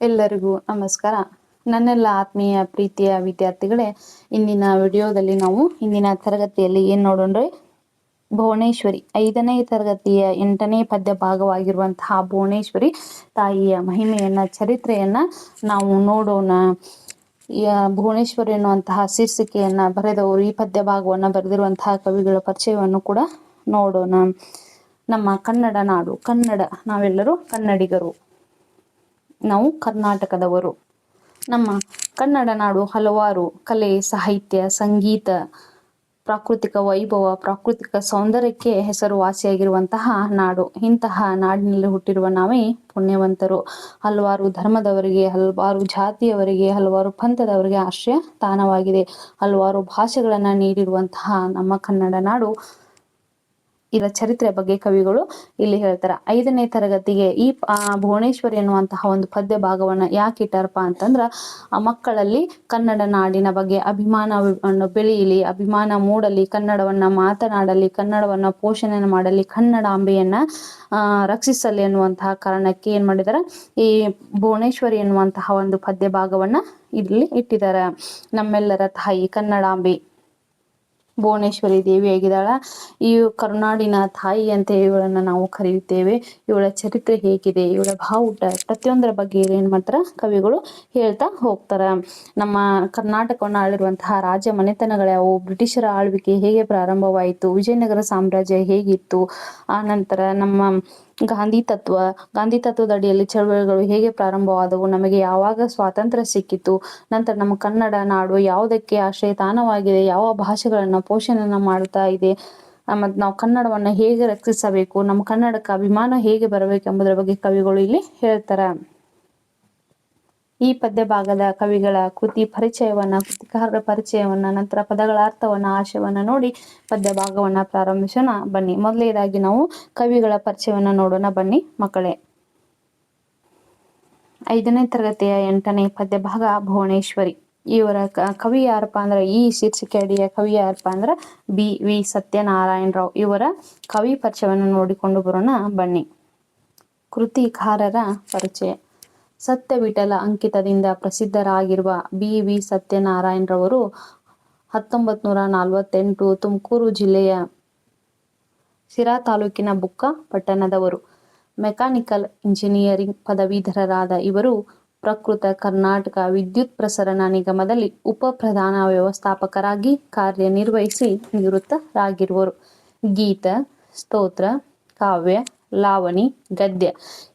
ಎಲ್ಲರಿಗೂ ನಮಸ್ಕಾರ. ನನ್ನೆಲ್ಲ ಆತ್ಮೀಯ ಪ್ರೀತಿಯ ವಿದ್ಯಾರ್ಥಿಗಳೇ, ಇಂದಿನ ವಿಡಿಯೋದಲ್ಲಿ ನಾವು ಇಂದಿನ ತರಗತಿಯಲ್ಲಿ ಏನು ನೋಡೋಣ್ರಿ ಭುವನೇಶ್ವರಿ, ಐದನೇ ತರಗತಿಯ ಎಂಟನೇ ಪದ್ಯ ಭಾಗವಾಗಿರುವಂತಹ ಭುವನೇಶ್ವರಿ ತಾಯಿಯ ಮಹಿಮೆಯನ್ನ, ಚರಿತ್ರೆಯನ್ನ ನಾವು ನೋಡೋಣ. ಭುವನೇಶ್ವರಿ ಎನ್ನುವಂತಹ ಶೀರ್ಷಿಕೆಯನ್ನ ಬರೆದವರು, ಈ ಪದ್ಯ ಭಾಗವನ್ನ ಬರೆದಿರುವಂತಹ ಕವಿಗಳ ಪರಿಚಯವನ್ನು ಕೂಡ ನೋಡೋಣ. ನಮ್ಮ ಕನ್ನಡ ನಾಡು, ಕನ್ನಡ ನಾವೆಲ್ಲರೂ ಕನ್ನಡಿಗರು. ನಾವು ಕರ್ನಾಟಕದವರು. ನಮ್ಮ ಕನ್ನಡ ನಾಡು ಹಲವಾರು ಕಲೆ, ಸಾಹಿತ್ಯ, ಸಂಗೀತ, ಪ್ರಾಕೃತಿಕ ವೈಭವ, ಪ್ರಾಕೃತಿಕ ಸೌಂದರ್ಯಕ್ಕೆ ಹೆಸರುವಾಸಿಯಾಗಿರುವಂತಹ ನಾಡು. ಇಂತಹ ನಾಡಿನಲ್ಲಿ ಹುಟ್ಟಿರುವ ನಾವೇ ಪುಣ್ಯವಂತರು. ಹಲವಾರು ಧರ್ಮದವರಿಗೆ, ಹಲವಾರು ಜಾತಿಯವರಿಗೆ, ಹಲವಾರು ಪಂಥದವರಿಗೆ ಆಶ್ರಯ ತಾಣವಾಗಿದೆ ಹಲವಾರು ಭಾಷೆಗಳನ್ನು ನೀಡಿರುವಂತಹ ನಮ್ಮ ಕನ್ನಡ ನಾಡು ಇದರ ಚರಿತ್ರೆ ಬಗ್ಗೆ ಕವಿಗಳು ಇಲ್ಲಿ ಹೇಳ್ತಾರೆ. ಐದನೇ ತರಗತಿಗೆ ಈ ಭುವನೇಶ್ವರಿ ಎನ್ನುವಂತಹ ಒಂದು ಪದ್ಯ ಭಾಗವನ್ನ ಯಾಕೆ ಇಟ್ಟಾರಪ್ಪ ಅಂತಂದ್ರ, ಆ ಮಕ್ಕಳಲ್ಲಿ ಕನ್ನಡ ನಾಡಿನ ಬಗ್ಗೆ ಅಭಿಮಾನವನ್ನು ಬೆಳೆಯಲಿ, ಅಭಿಮಾನ ಮೂಡಲಿ, ಕನ್ನಡವನ್ನ ಮಾತನಾಡಲಿ, ಕನ್ನಡವನ್ನ ಪೋಷಣೆ ಮಾಡಲಿ ಕನ್ನಡಾಂಬೆಯನ್ನ ರಕ್ಷಿಸಲಿ ಅನ್ನುವಂತಹ ಕಾರಣಕ್ಕೆ ಏನ್ ಮಾಡಿದಾರೆ, ಈ ಭುವನೇಶ್ವರಿ ಎನ್ನುವಂತಹ ಒಂದು ಪದ್ಯ ಭಾಗವನ್ನ ಇಲ್ಲಿ ಇಟ್ಟಿದ್ದಾರೆ ನಮ್ಮೆಲ್ಲರ ತಾಯಿ ಕನ್ನಡಾಂಬೆ ಭುವನೇಶ್ವರಿ ದೇವಿಯಾಗಿದ್ದಾಳ ಈ ಕರುನಾಡಿನ ತಾಯಿ ಅಂತ ಇವಳನ್ನ ನಾವು ಕರೆಯುತ್ತೇವೆ ಇವಳ ಚರಿತ್ರೆ ಹೇಗಿದೆ? ಇವಳ ಭಾವುಟ ಪ್ರತಿಯೊಂದರ ಬಗ್ಗೆ ಏನ್ ಮಾಡ್ತಾರ ಕವಿಗಳು ಹೇಳ್ತಾ ಹೋಗ್ತಾರ. ನಮ್ಮ ಕರ್ನಾಟಕವನ್ನು ಆಳಿರುವಂತಹ ರಾಜ ಮನೆತನಗಳ್ಯಾವು ಬ್ರಿಟಿಷರ ಆಳ್ವಿಕೆ ಹೇಗೆ ಪ್ರಾರಂಭವಾಯಿತು? ವಿಜಯನಗರ ಸಾಮ್ರಾಜ್ಯ ಹೇಗಿತ್ತು? ಆ ನಂತರ ನಮ್ಮ ಗಾಂಧಿ ತತ್ವ, ಗಾಂಧಿ ತತ್ವದ ಅಡಿಯಲ್ಲಿ ಚಳವಳಿಗಳು ಹೇಗೆ ಪ್ರಾರಂಭವಾದವು, ನಮಗೆ ಯಾವಾಗ ಸ್ವಾತಂತ್ರ್ಯ ಸಿಕ್ಕಿತು, ನಂತರ ನಮ್ಮ ಕನ್ನಡ ನಾಡು ಯಾವುದಕ್ಕೆ ಆಶ್ರಯ ತಾಣವಾಗಿದೆ ಯಾವ ಭಾಷೆಗಳನ್ನ ಪೋಷಣೆಯನ್ನ ಮಾಡ್ತಾ ಇದೆ ಮತ್ ನಾವು ಕನ್ನಡವನ್ನ ಹೇಗೆ ರಕ್ಷಿಸಬೇಕು, ನಮ್ಮ ಕನ್ನಡಕ್ಕೆ ಅಭಿಮಾನ ಹೇಗೆ ಬರಬೇಕು ಎಂಬುದರ ಬಗ್ಗೆ ಕವಿಗಳು ಇಲ್ಲಿ ಹೇಳ್ತಾರ. ಈ ಪದ್ಯ ಭಾಗದ ಕವಿಗಳ ಕೃತಿ ಪರಿಚಯವನ್ನ, ಕೃತಿಕಾರರ ಪರಿಚಯವನ್ನ, ನಂತರ ಪದಗಳ ಅರ್ಥವನ್ನ, ಆಶಯವನ್ನ ನೋಡಿ ಪದ್ಯ ಭಾಗವನ್ನ ಪ್ರಾರಂಭಿಸೋಣ. ಬನ್ನಿ, ಮೊದಲನೇದಾಗಿ ನಾವು ಕವಿಗಳ ಪರಿಚಯವನ್ನ ನೋಡೋಣ. ಬನ್ನಿ, ಮಕ್ಕಳೇ. ಐದನೇ ತರಗತಿಯ ಎಂಟನೇ ಪದ್ಯ ಭಾಗ, ಭುವನೇಶ್ವರಿ. ಇವರ ಕವಿ ಯಾರಪ್ಪ ಅಂದ್ರೆ, ಈ ಶೀರ್ಷಿಕೆ ಅಡಿಯ ಕವಿ ಯಾರಪ್ಪ ಅಂದ್ರೆ, ಬಿ ವಿ ಸತ್ಯನಾರಾಯಣ ರಾವ್ ಇವರ ಕವಿ ಪರಿಚಯವನ್ನು ನೋಡಿಕೊಂಡು ಬರೋಣ. ಬನ್ನಿ, ಕೃತಿಕಾರರ ಪರಿಚಯ. ಸತ್ಯ ವಿಠಲ ಅಂಕಿತದಿಂದ ಪ್ರಸಿದ್ಧರಾಗಿರುವ ಬಿ ವಿ ಸತ್ಯನಾರಾಯಣರವರು ಹತ್ತೊಂಬತ್ ನೂರ ನಲವತ್ತೆಂಟು ತುಮಕೂರು ಜಿಲ್ಲೆಯ ಸಿರಾ ತಾಲೂಕಿನ ಬುಕ್ಕ ಪಟ್ಟಣದವರು. ಮೆಕ್ಯಾನಿಕಲ್ ಇಂಜಿನಿಯರಿಂಗ್ ಪದವೀಧರರಾದ ಇವರು ಪ್ರಕೃತ ಕರ್ನಾಟಕ ವಿದ್ಯುತ್ ಪ್ರಸರಣ ನಿಗಮದಲ್ಲಿ ಉಪ ಪ್ರಧಾನ ವ್ಯವಸ್ಥಾಪಕರಾಗಿ ಕಾರ್ಯನಿರ್ವಹಿಸಿ ನಿವೃತ್ತರಾಗಿರುವರು. ಗೀತ, ಸ್ತೋತ್ರ, ಕಾವ್ಯ ಲಾವಣಿ ಗದ್ಯ.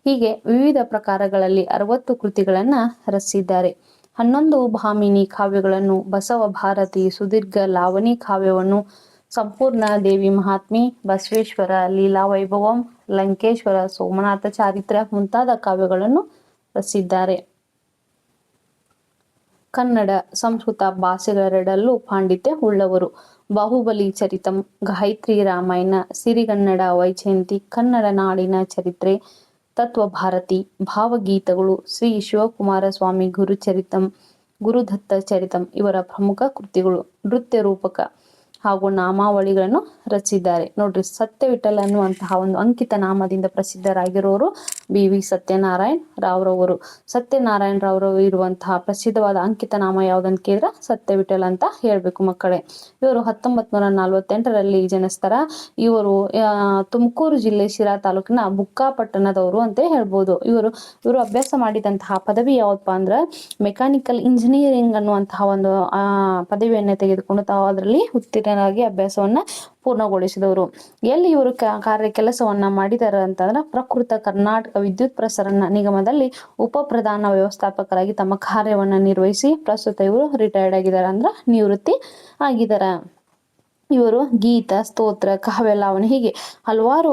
ಹೀಗೆ ವಿವಿಧ ಪ್ರಕಾರಗಳಲ್ಲಿ ಅರವತ್ತು ಕೃತಿಗಳನ್ನ ರಚಿಸಿದ್ದಾರೆ. ಹನ್ನೊಂದು ಭಾಮಿನಿ ಕಾವ್ಯಗಳನ್ನು, ಬಸವ ಭಾರತಿ ಸುದೀರ್ಘ ಲಾವಣಿ ಕಾವ್ಯವನ್ನು, ಸಂಪೂರ್ಣ ದೇವಿ ಮಹಾತ್ಮಿ, ಬಸವೇಶ್ವರ ಲೀಲಾ ವೈಭವಂ ಲಂಕೇಶ್ವರ ಸೋಮನಾಥ ಚಾರಿತ್ರ ಮುಂತಾದ ಕಾವ್ಯಗಳನ್ನು ರಚಿಸಿದ್ದಾರೆ. ಕನ್ನಡ, ಸಂಸ್ಕೃತ ಭಾಷೆಗಳೆರಡಲ್ಲೂ ಪಾಂಡಿತ್ಯ ಉಳ್ಳವರು. ಬಾಹುಬಲಿ ಚರಿತಂ ಗಾಯತ್ರಿ ರಾಮಾಯಣ, ಸಿರಿಗನ್ನಡ ವೈಜಯಂತಿ, ಕನ್ನಡ ನಾಡಿನ ಚರಿತ್ರೆ, ತತ್ವಭಾರತಿ, ಭಾವಗೀತಗಳು, ಶ್ರೀ ಶಿವಕುಮಾರ ಸ್ವಾಮಿ ಗುರುಚರಿತಂ, ಗುರುದತ್ತ ಚರಿತಂ ಇವರ ಪ್ರಮುಖ ಕೃತಿಗಳು, ನೃತ್ಯ ರೂಪಕ ಹಾಗೂ ನಾಮಾವಳಿಗಳನ್ನು ರಚಿಸಿದ್ದಾರೆ. ನೋಡ್ರಿ ಸತ್ಯ ವಿಠಲ್ ಅನ್ನುವಂತಹ ಒಂದು ಅಂಕಿತ ನಾಮದಿಂದ ಪ್ರಸಿದ್ಧರಾಗಿರೋರು ಬಿ. ವಿ. ಸತ್ಯನಾರಾಯಣ್ ರಾವ್ರವರು. ಸತ್ಯನಾರಾಯಣ ರಾವ್ರವರು ಇರುವಂತಹ ಪ್ರಸಿದ್ಧವಾದ ಅಂಕಿತ ನಾಮ ಯಾವ್ದಂತ ಕೇಳಿದ್ರೆ ಸತ್ಯ ವಿಠಲ ಅಂತ ಹೇಳ್ಬೇಕು ಮಕ್ಕಳೇ. ಇವರು ಹತ್ತೊಂಬತ್ ನೂರ ನಲ್ವತ್ತೆಂಟರಲ್ಲಿ ಜನಿಸ್ತಾರ ಇವರು ತುಮಕೂರು ಜಿಲ್ಲೆ ಶಿರಾ ತಾಲೂಕಿನ ಬುಕ್ಕಾಪಟ್ಟಣದವರು ಅಂತ ಹೇಳ್ಬೋದು. ಇವರು ಇವರು ಅಭ್ಯಾಸ ಮಾಡಿದಂತಹ ಪದವಿ ಯಾವಪ್ಪ ಅಂದ್ರ ಮೆಕ್ಯಾನಿಕಲ್ ಇಂಜಿನಿಯರಿಂಗ್ ಅನ್ನುವಂತಹ ಒಂದು ಪದವಿಯನ್ನ ತೆಗೆದುಕೊಂಡು ತಾವು ಅದರಲ್ಲಿ ಉತ್ತೀರ್ಣ ಆಗಿ ಅಭ್ಯಾಸವನ್ನ ಪೂರ್ಣಗೊಳಿಸಿದವರು. ಎಲ್ಲಿ ಇವರು ಕಾರ್ಯ ಕೆಲಸವನ್ನ ಮಾಡಿದಾರ ಅಂತಂದ್ರ ಪ್ರಕೃತ ಕರ್ನಾಟಕ ವಿದ್ಯುತ್ ಪ್ರಸರಣ ನಿಗಮದಲ್ಲಿ ಉಪ ಪ್ರಧಾನ ವ್ಯವಸ್ಥಾಪಕರಾಗಿ ತಮ್ಮ ಕಾರ್ಯವನ್ನ ನಿರ್ವಹಿಸಿ ಪ್ರಸ್ತುತ ಇವರು ರಿಟೈರ್ಡ್ ಆಗಿದ್ದಾರೆ ಅಂದ್ರ ನಿವೃತ್ತಿ ಆಗಿದಾರ ಇವರು ಗೀತ, ಸ್ತೋತ್ರ ಕಾವ್ಯ ಲಾವಣಿ ಹೀಗೆ ಹಲವಾರು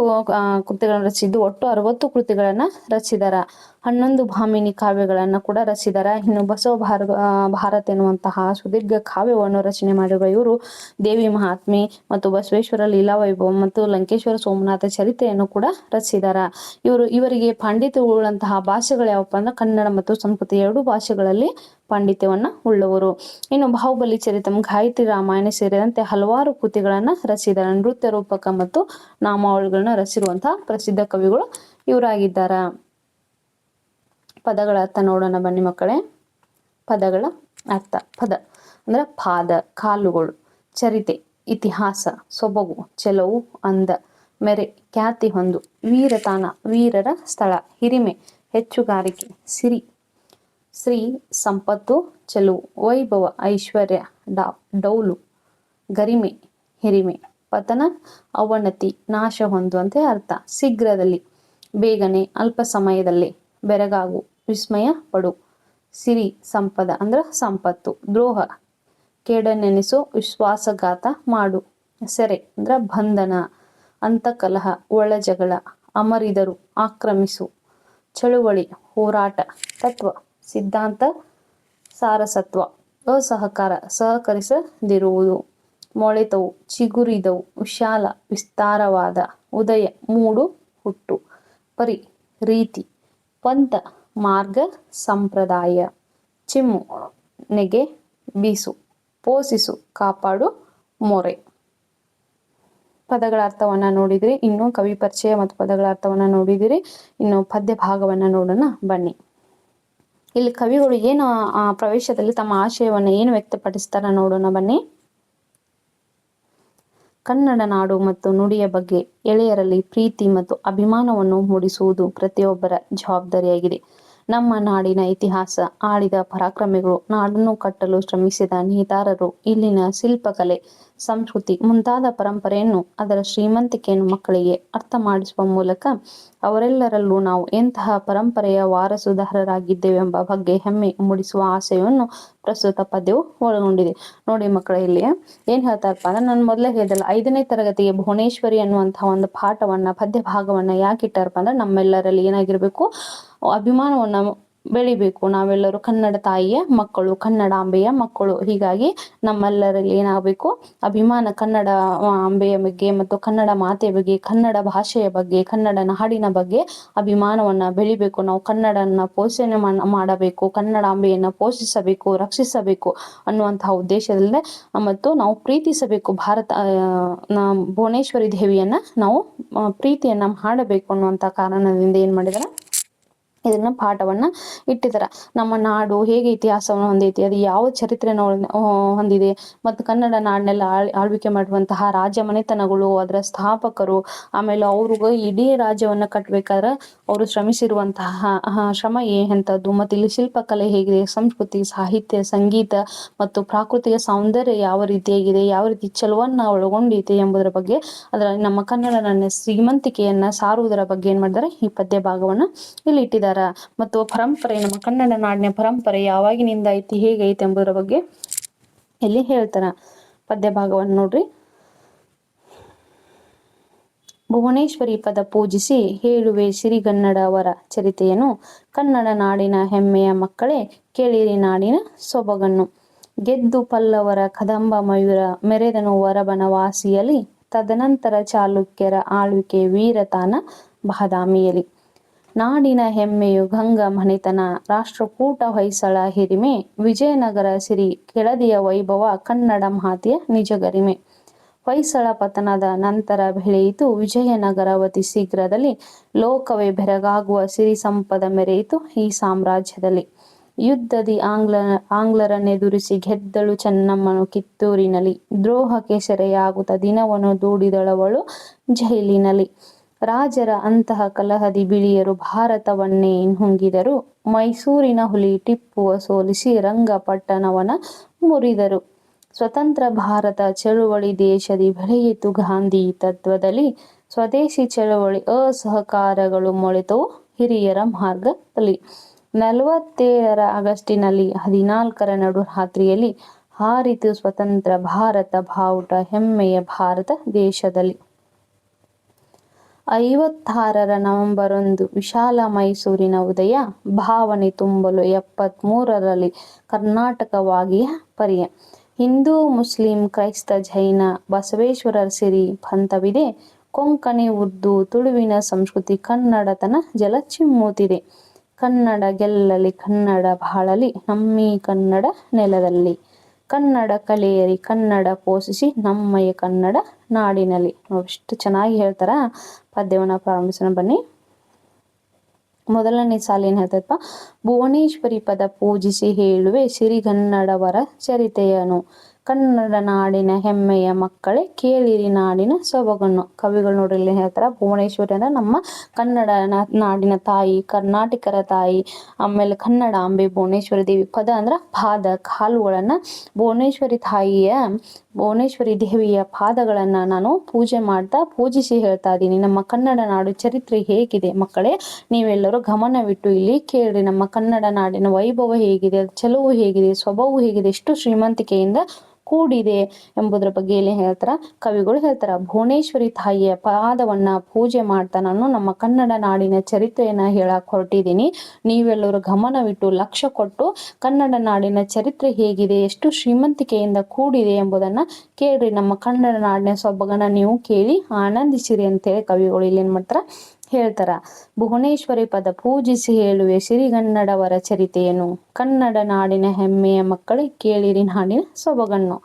ಕೃತಿಗಳನ್ನು ರಚಿಸಿದ್ದು. ಒಟ್ಟು ಅರವತ್ತು ಕೃತಿಗಳನ್ನ ರಚಿಸಿದಾರ ಹನ್ನೊಂದು ಭಾಮಿನಿ ಕಾವ್ಯಗಳನ್ನ ಕೂಡ ರಚಿಸಿದಾರ ಇನ್ನು ಬಸವ ಭಾರ ಭಾರತ ಎನ್ನುವಂತಹ ಸುದೀರ್ಘ ಕಾವ್ಯವನ್ನು ರಚನೆ ಮಾಡಿರುವ ಇವರು ದೇವಿ ಮಹಾತ್ಮೆ ಮತ್ತು ಬಸವೇಶ್ವರ ಲೀಲಾ ವೈಭವ ಮತ್ತು ಲಂಕೇಶ್ವರ ಸೋಮನಾಥ ಚರಿತ್ರೆಯನ್ನು ಕೂಡ ರಚಿಸಿದಾರ ಇವರು, ಇವರಿಗೆ ಪಾಂಡಿತ್ಯ ಉಳ್ಳಂತಹ ಭಾಷೆಗಳು ಯಾವಪ್ಪ ಅಂದ್ರೆ ಕನ್ನಡ ಮತ್ತು ಸಂಸ್ಕೃತಿ ಎರಡು ಭಾಷೆಗಳಲ್ಲಿ ಪಾಂಡಿತ್ಯವನ್ನ ಉಳ್ಳವರು. ಇನ್ನು ಬಾಹುಬಲಿ ಚರಿತಂ ಗಾಯತ್ರಿ ರಾಮಾಯಣ ಸೇರಿದಂತೆ ಹಲವಾರು ಕೃತಿಗಳನ್ನ ರಚಿಸಿದ್ದಾರೆ. ನೃತ್ಯ ರೂಪಕ ಮತ್ತು ನಾಮಾವಳಿಗಳನ್ನ ರಚಿಸಿರುವಂತಹ ಪ್ರಸಿದ್ಧ ಕವಿಗಳು ಇವರಾಗಿದ್ದಾರ. ಪದಗಳ ಅರ್ಥ ನೋಡೋಣ ಬನ್ನಿ ಮಕ್ಕಳೇ. ಪದಗಳ ಅರ್ಥ. ಪದ ಅಂದ್ರೆ ಪಾದ, ಕಾಲುಗಳು, ಚರಿತೆ, ಇತಿಹಾಸ, ಸೊಬಗು, ಚೆಲವು, ಅಂದ, ಮೆರೆ, ಖ್ಯಾತಿ ಹೊಂದು, ವೀರತಾನ, ವೀರರ ಸ್ಥಳ, ಹಿರಿಮೆ, ಹೆಚ್ಚುಗಾರಿಕೆ, ಸಿರಿ. ಶ್ರೀ ಸಂಪತ್ತು ಚೆಲುವು ವೈಭವ, ಐಶ್ವರ್ಯ, ಡಾ, ಡೌಲು, ಗರಿಮೆ, ಹಿರಿಮೆ, ಪತನ, ಅವನತಿ, ನಾಶ ಹೊಂದುವಂತೆ ಅರ್ಥ. ಶೀಘ್ರದಲ್ಲಿ, ಬೇಗನೆ, ಅಲ್ಪ ಸಮಯದಲ್ಲಿ, ಬೆರಗಾಗು, ವಿಸ್ಮಯ ಪಡು. ಸಿರಿ, ಸಂಪದ ಅಂದ್ರೆ ಸಂಪತ್ತು. ದ್ರೋಹ, ಕೇಡನೆನಿಸು, ವಿಶ್ವಾಸಘಾತ ಮಾಡು. ಸೆರೆ ಅಂದ್ರೆ ಬಂಧನ, ಅಂತಕಲಹ, ಒಳಜಗಳ, ಅಮರಿದರು, ಆಕ್ರಮಿಸು. ಚಳುವಳಿ, ಹೋರಾಟ, ತತ್ವ. ಸಿದ್ಧಾಂತ ಸಾರಸತ್ವ. ಅಸಹಕಾರ, ಸಹಕರಿಸದಿರುವುದು. ಮೊಳೆತವು, ಚಿಗುರಿದವು, ವಿಶಾಲ, ವಿಸ್ತಾರವಾದ, ಉದಯ, ಮೂಡು, ಹುಟ್ಟು. ಪರಿ, ರೀತಿ. ಪಂಥ, ಮಾರ್ಗ, ಸಂಪ್ರದಾಯ. ಚಿಮ್ಮು, ನೆಗೆ, ಬೀಸು. ಪೋಷಿಸು ಕಾಪಾಡು, ಮೊರೆ. ಪದಗಳ ಅರ್ಥವನ್ನ ನೋಡಿದಿರಿ. ಇನ್ನು ಕವಿ ಪರಿಚಯ ಮತ್ತು ಪದಗಳ ಅರ್ಥವನ್ನ ನೋಡಿದಿರಿ. ಇನ್ನು ಪದ್ಯ ಭಾಗವನ್ನ ನೋಡೋಣ. ಬನ್ನಿ. ಇಲ್ಲಿ ಕವಿಗಳು ಏನು ಆ ಪ್ರವೇಶದಲ್ಲಿ ತಮ್ಮ ಆಶಯವನ್ನ ಏನು ವ್ಯಕ್ತಪಡಿಸ್ತಾರ ನೋಡೋಣ ಬನ್ನಿ. ಕನ್ನಡ ನಾಡು ಮತ್ತು ನುಡಿಯ ಬಗ್ಗೆ ಎಳೆಯರಲ್ಲಿ ಪ್ರೀತಿ ಮತ್ತು ಅಭಿಮಾನವನ್ನು ಮೂಡಿಸುವುದು ಪ್ರತಿಯೊಬ್ಬರ ಜವಾಬ್ದಾರಿಯಾಗಿದೆ. ನಮ್ಮ ನಾಡಿನ ಇತಿಹಾಸ, ಆಳಿದ ಪರಾಕ್ರಮಿಗಳು, ನಾಡನ್ನು ಕಟ್ಟಲು ಶ್ರಮಿಸಿದ ನೇತಾರರು, ಇಲ್ಲಿನ ಶಿಲ್ಪಕಲೆ ಸಂಸ್ಕೃತಿ ಮುಂತಾದ ಪರಂಪರೆಯನ್ನು ಅದರ ಶ್ರೀಮಂತಿಕೆಯನ್ನು ಮಕ್ಕಳಿಗೆ ಅರ್ಥ ಮಾಡಿಸುವ ಮೂಲಕ ಅವರೆಲ್ಲರಲ್ಲೂ ನಾವು ಎಂತಹ ಪರಂಪರೆಯ ವಾರಸುದಾರರಾಗಿದ್ದೇವೆಂಬ ಬಗ್ಗೆ ಹೆಮ್ಮೆ ಮೂಡಿಸುವ ಆಸೆಯನ್ನು ಪ್ರಸ್ತುತ ಪದ್ಯವು ಒಳಗೊಂಡಿದೆ. ನೋಡಿ ಮಕ್ಕಳ ಇಲ್ಲಿ ಏನ್ ಹೇಳ್ತಾರಪ್ಪ ಅಂದ್ರೆ ನಾನು ಮೊದಲೇ ಹೇಳಿದಲ್ಲ, ಐದನೇ ತರಗತಿಗೆ ಭುವನೇಶ್ವರಿ ಅನ್ನುವಂತಹ ಒಂದು ಪಾಠವನ್ನ ಪದ್ಯ ಭಾಗವನ್ನ ಯಾಕೆ ಇಟ್ಟಾರಪ್ಪ ಅಂದ್ರೆ ನಮ್ಮೆಲ್ಲರಲ್ಲಿ ಏನಾಗಿರ್ಬೇಕು, ಅಭಿಮಾನವನ್ನ ಬೆಳಿಬೇಕು. ನಾವೆಲ್ಲರೂ ಕನ್ನಡ ತಾಯಿಯ ಮಕ್ಕಳು ಕನ್ನಡಾಂಬೆಯ ಮಕ್ಕಳು. ಹೀಗಾಗಿ ನಮ್ಮೆಲ್ಲರಲ್ಲಿ ಏನಾಗಬೇಕು? ಅಭಿಮಾನ ಕನ್ನಡ ಅಂಬೆಯ ಬಗ್ಗೆ ಮತ್ತು ಕನ್ನಡ ಮಾತೆಯ ಬಗ್ಗೆ, ಕನ್ನಡ ಭಾಷೆಯ ಬಗ್ಗೆ, ಕನ್ನಡ ನಾಡಿನ ಬಗ್ಗೆ ಅಭಿಮಾನವನ್ನ ಬೆಳಿಬೇಕು. ನಾವು ಕನ್ನಡನ ಪೋಷಣೆ ಮಾಡಬೇಕು ಕನ್ನಡಾಂಬೆಯನ್ನ ಪೋಷಿಸಬೇಕು, ರಕ್ಷಿಸಬೇಕು ಅನ್ನುವಂತಹ ಉದ್ದೇಶದಲ್ಲೇ ಮತ್ತು ನಾವು ಪ್ರೀತಿಸಬೇಕು. ಭಾರತ ಭುವನೇಶ್ವರಿ ದೇವಿಯನ್ನ ನಾವು ಪ್ರೀತಿಯನ್ನ ಮಾಡಬೇಕು ಅನ್ನುವಂತ ಕಾರಣದಿಂದ ಏನ್ ಮಾಡಿದಾರೆ? ಇದನ್ನ ಪಾಠವನ್ನ ಇಟ್ಟಿದಾರ. ನಮ್ಮ ನಾಡು ಹೇಗೆ ಇತಿಹಾಸವನ್ನು ಹೊಂದೈತಿ, ಅದು ಯಾವ ಚರಿತ್ರೆನ ಹೊಂದಿದೆ, ಮತ್ತು ಕನ್ನಡ ನಾಡಿನೆಲ್ಲ ಆಳ್ವಿಕೆ ಮಾಡುವಂತಹ ರಾಜ ಮನೆತನಗಳು, ಅದರ ಸ್ಥಾಪಕರು, ಆಮೇಲೆ ಅವ್ರಿಗೂ ಇಡೀ ರಾಜ್ಯವನ್ನ ಕಟ್ಬೇಕಾದ್ರೆ ಅವರು ಶ್ರಮಿಸಿರುವಂತಹ ಶ್ರಮ ಎಂಥದ್ದು ಮತ್ತು ಇಲ್ಲಿ ಶಿಲ್ಪಕಲೆ ಹೇಗಿದೆ, ಸಂಸ್ಕೃತಿ, ಸಾಹಿತ್ಯ, ಸಂಗೀತ, ಮತ್ತು ಪ್ರಾಕೃತಿಕ ಸೌಂದರ್ಯ ಯಾವ ರೀತಿಯಾಗಿದೆ ಯಾವ ರೀತಿ ಚಲುವನ್ನ ಒಳಗೊಂಡಿದೆ ಎಂಬುದರ ಬಗ್ಗೆ ಅದರ ನಮ್ಮ ಕನ್ನಡ ನನ್ನ ಶ್ರೀಮಂತಿಕೆಯನ್ನ ಸಾರುವುದರ ಬಗ್ಗೆ ಏನ್ ಮಾಡಿದಾರೆ, ಈ ಪದ್ಯ ಭಾಗವನ್ನ ಇಲ್ಲಿ ಇಟ್ಟಿದ್ದಾರೆ ಮತ್ತು ಪರಂಪರೆ, ನಮ್ಮ ಕನ್ನಡ ನಾಡಿನ ಪರಂಪರೆ ಯಾವಾಗಿನಿಂದ ಐತಿ ಹೇಗೈತಿ ಎಂಬುದರ ಬಗ್ಗೆ ಇಲ್ಲಿ ಹೇಳ್ತಾರ. ಪದ್ಯ ಭಾಗವನ್ನು ನೋಡ್ರಿ. ಭುವನೇಶ್ವರಿ ಪದ ಪೂಜಿಸಿ ಹೇಳುವೆ ಸಿರಿಗನ್ನಡ ಅವರ ಚರಿತೆಯನ್ನು. ಕನ್ನಡ ನಾಡಿನ ಹೆಮ್ಮೆಯ ಮಕ್ಕಳೇ, ಕೇಳಿರಿ ನಾಡಿನ ಸೊಬಗನ್ನು. ಗೆದ್ದು ಪಲ್ಲವರ ಕದಂಬ ಮಯೂರ, ಮೆರೆದನು ವರಬನವಾಸಿಯಲಿ ತದನಂತರ ಚಾಲುಕ್ಯರ ಆಳ್ವಿಕೆ ವೀರತಾನ ಬಾದಾಮಿಯಲಿ ನಾಡಿನ ಹೆಮ್ಮೆಯು ಗಂಗ ಮನೆತನ, ರಾಷ್ಟ್ರಕೂಟ ಹೊಯ್ಸಳ ಹಿರಿಮೆ, ವಿಜಯನಗರ ಸಿರಿ ಕೆಳದಿಯ ವೈಭವ ಕನ್ನಡ ಮಾತೆಯ ನಿಜಗರಿಮೆ ಹೊಯ್ಸಳ ಪತನದ ನಂತರ ಬೆಳೆಯಿತು ವಿಜಯನಗರ ವತಿ ಶೀಘ್ರದಲ್ಲಿ ಲೋಕವೇ ಬೆರಗಾಗುವ ಸಿರಿ ಸಂಪದ ಮೆರೆಯಿತು ಈ ಸಾಮ್ರಾಜ್ಯದಲ್ಲಿ. ಯುದ್ಧದಿ ಆಂಗ್ಲ, ಆಂಗ್ಲರನ್ನೆದುರಿಸಿ ಗೆದ್ದಳು ಚೆನ್ನಮ್ಮನು ಕಿತ್ತೂರಿನಲ್ಲಿ. ದ್ರೋಹಕ್ಕೆ ಸೆರೆಯಾಗುತ್ತ ದಿನವನ್ನು ದೂಡಿದಳವಳು ಜೈಲಿನಲ್ಲಿ. ರಾಜರ ಅಂತಹ ಕಲಹದಿ ಬಿಳಿಯರು ಭಾರತವನ್ನೇ ಇನ್ಹುಂಗಿದರು ಮೈಸೂರಿನ ಹುಲಿ ಟಿಪ್ಪುವ ಸೋಲಿಸಿ ರಂಗಪಟ್ಟಣವನ ಮುರಿದರು. ಸ್ವತಂತ್ರ ಭಾರತ ಚಳುವಳಿ ದೇಶದಿ ಬೆಳೆಯಿತು ಗಾಂಧಿ ತತ್ವದಲ್ಲಿ. ಸ್ವದೇಶಿ ಚಳುವಳಿ ಅಸಹಕಾರಗಳು ಮೊಳೆತು ಹಿರಿಯರ ಮಾರ್ಗದಲ್ಲಿ. ನಲವತ್ತೇಳರ ಆಗಸ್ಟಿನಲ್ಲಿ ಹದಿನಾಲ್ಕರ ನಡು ರಾತ್ರಿಯಲ್ಲಿ ಹಾರಿತು ಸ್ವತಂತ್ರ ಭಾರತ ಬಾವುಟ ಹೆಮ್ಮೆಯ ಭಾರತ ದೇಶದಲ್ಲಿ. ಐವತ್ತಾರರ ಒಂದು ವಿಶಾಲ ಮೈಸೂರಿನ ಉದಯ ಭಾವನೆ ತುಂಬಲು ಎಪ್ಪತ್ತ್ ಮೂರರಲ್ಲಿ ಕರ್ನಾಟಕವಾಗಿಯ ಪರಿಯ. ಹಿಂದೂ, ಮುಸ್ಲಿಂ, ಕ್ರೈಸ್ತ ಜೈನ ಬಸವೇಶ್ವರರ ಸಿರಿ ಪಂಥವಿದೆ. ಕೊಂಕಣಿ, ಉರ್ದು, ತುಳುವಿನ ಸಂಸ್ಕೃತಿ ಕನ್ನಡತನ ಜಲ ಚಿಮ್ಮುತ್ತಿದೆ ಕನ್ನಡ ಗೆಲ್ಲಲಿ, ಕನ್ನಡ ಬಾಳಲಿ, ನಮ್ಮಿ ಕನ್ನಡ ನೆಲದಲ್ಲಿ. ಕನ್ನಡ ಕಲಿಯರಿ ಕನ್ನಡ ಪೋಷಿಸಿ ನಮ್ಮಯ ಕನ್ನಡ ನಾಡಿನಲ್ಲಿ. ಎಷ್ಟು ಚೆನ್ನಾಗಿ ಹೇಳ್ತಾರ? ಪದ್ಯವನ್ನು ಪ್ರಾರಂಭಿಸೋಣ ಬನ್ನಿ. ಮೊದಲನೇ ಸಾಲ ಏನ್ ಹೇಳ್ತಪ್ಪ ಭುವನೇಶ್ವರಿ ಪದ ಪೂಜಿಸಿ ಹೇಳುವೆ ಸಿರಿಗನ್ನಡವರ ಚರಿತೆಯನು. ಕನ್ನಡ ನಾಡಿನ ಹೆಮ್ಮೆಯ ಮಕ್ಕಳೇ, ಕೇಳಿರಿ ನಾಡಿನ ಸೊಬಗನ್ನು. ಕವಿಗಳು ನೋಡಿರಲಿ ಹೇಳ್ತಾರ, ಭುವನೇಶ್ವರಿ ಅಂದ್ರೆ ನಮ್ಮ ಕನ್ನಡ ನಾಡಿನ ತಾಯಿ, ಕರ್ನಾಟಕರ ತಾಯಿ, ಆಮೇಲೆ ಕನ್ನಡ ಅಂಬೆ ಭುವನೇಶ್ವರಿ ದೇವಿ, ಪದ ಅಂದ್ರ ಪಾದ ಕಾಲುಗಳನ್ನ ಭುವನೇಶ್ವರಿ ತಾಯಿಯ, ಭುವನೇಶ್ವರಿ ದೇವಿಯ ಪಾದಗಳನ್ನ ನಾನು ಪೂಜೆ ಮಾಡ್ತಾ, ಪೂಜಿಸಿ ಹೇಳ್ತಾ ಇದ್ದೀನಿ. ನಮ್ಮ ಕನ್ನಡ ನಾಡು ಚರಿತ್ರೆ ಹೇಗಿದೆ ಮಕ್ಕಳೇ? ನೀವೆಲ್ಲರೂ ಗಮನವಿಟ್ಟು ಇಲ್ಲಿ ಕೇಳ್ರಿ, ನಮ್ಮ ಕನ್ನಡ ನಾಡಿನ ವೈಭವ ಹೇಗಿದೆ ಚಲುವು ಹೇಗಿದೆ, ಸ್ವಭಾವ ಹೇಗಿದೆ, ಎಷ್ಟು ಶ್ರೀಮಂತಿಕೆಯಿಂದ ಕೂಡಿದೆ ಎಂಬುದರ ಬಗ್ಗೆ ಇಲ್ಲಿ ಹೇಳ್ತಾರ. ಕವಿಗಳು ಹೇಳ್ತಾರ, ಭುವನೇಶ್ವರಿ ತಾಯಿಯ ಪಾದವನ್ನ ಪೂಜೆ ಮಾಡ್ತಾ ನಾನು ನಮ್ಮ ಕನ್ನಡ ನಾಡಿನ ಚರಿತ್ರೆಯನ್ನ ಹೇಳಕ್ ಹೊರಟಿದ್ದೀನಿ ನೀವೆಲ್ಲರೂ ಗಮನವಿಟ್ಟು ಲಕ್ಷ್ಯ ಕೊಟ್ಟು ಕನ್ನಡ ನಾಡಿನ ಚರಿತ್ರೆ ಹೇಗಿದೆ, ಎಷ್ಟು ಶ್ರೀಮಂತಿಕೆಯಿಂದ ಕೂಡಿದೆ ಎಂಬುದನ್ನ ಕೇಳ್ರಿ. ನಮ್ಮ ಕನ್ನಡ ನಾಡಿನ ಸೊಬಗನ ನೀವು ಕೇಳಿ ಆನಂದಿಸಿರಿ ಅಂತೇಳಿ ಕವಿಗಳು ಇಲ್ಲಿ ಏನ್ ಮಾಡ್ತಾರ. ಹೇಳ್ತಾರ, ಭುವನೇಶ್ವರಿ ಪದ ಪೂಜಿಸಿ ಹೇಳುವೆ ಸಿರಿಗನ್ನಡವರ ಚರಿತೆಯನ್ನು. ಕನ್ನಡ ನಾಡಿನ ಹೆಮ್ಮೆಯ ಮಕ್ಕಳಿ ಕೇಳಿರಿ ನಾಡಿನ ಸೊಬಗನ್ನು.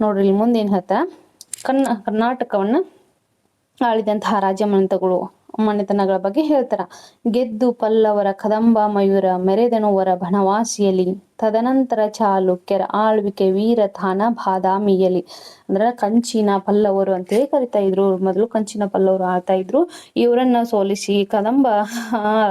ನೋಡ್ರಿ ಮುಂದೇನ್ ಹೇಳ್ತ ಕನ್ನ, ಕರ್ನಾಟಕವನ್ನ ಆಳಿದಂತಹ ರಾಜ್ಯ ಮನೆತಗಳು ಮನೆತನಗಳ ಬಗ್ಗೆ ಹೇಳ್ತಾರ. ಗೆದ್ದು ಪಲ್ಲವರ ಕದಂಬ ಮಯೂರ, ಮೆರೆದನುವರ ಬನವಾಸಿಯಲ್ಲಿ ತದನಂತರ ಚಾಲುಕ್ಯರ ಆಳ್ವಿಕೆ ವೀರತಾನ ಬಾದಾಮಿಯಲಿ ಅಂದ್ರ ಕಂಚಿನ ಪಲ್ಲವರು ಅಂತೇಳಿ ಕರಿತಾ ಇದ್ರು. ಮೊದಲು ಕಂಚಿನ ಪಲ್ಲವರು ಆಳ್ತಾ ಇದ್ರು. ಇವರನ್ನ ಸೋಲಿಸಿ ಕದಂಬ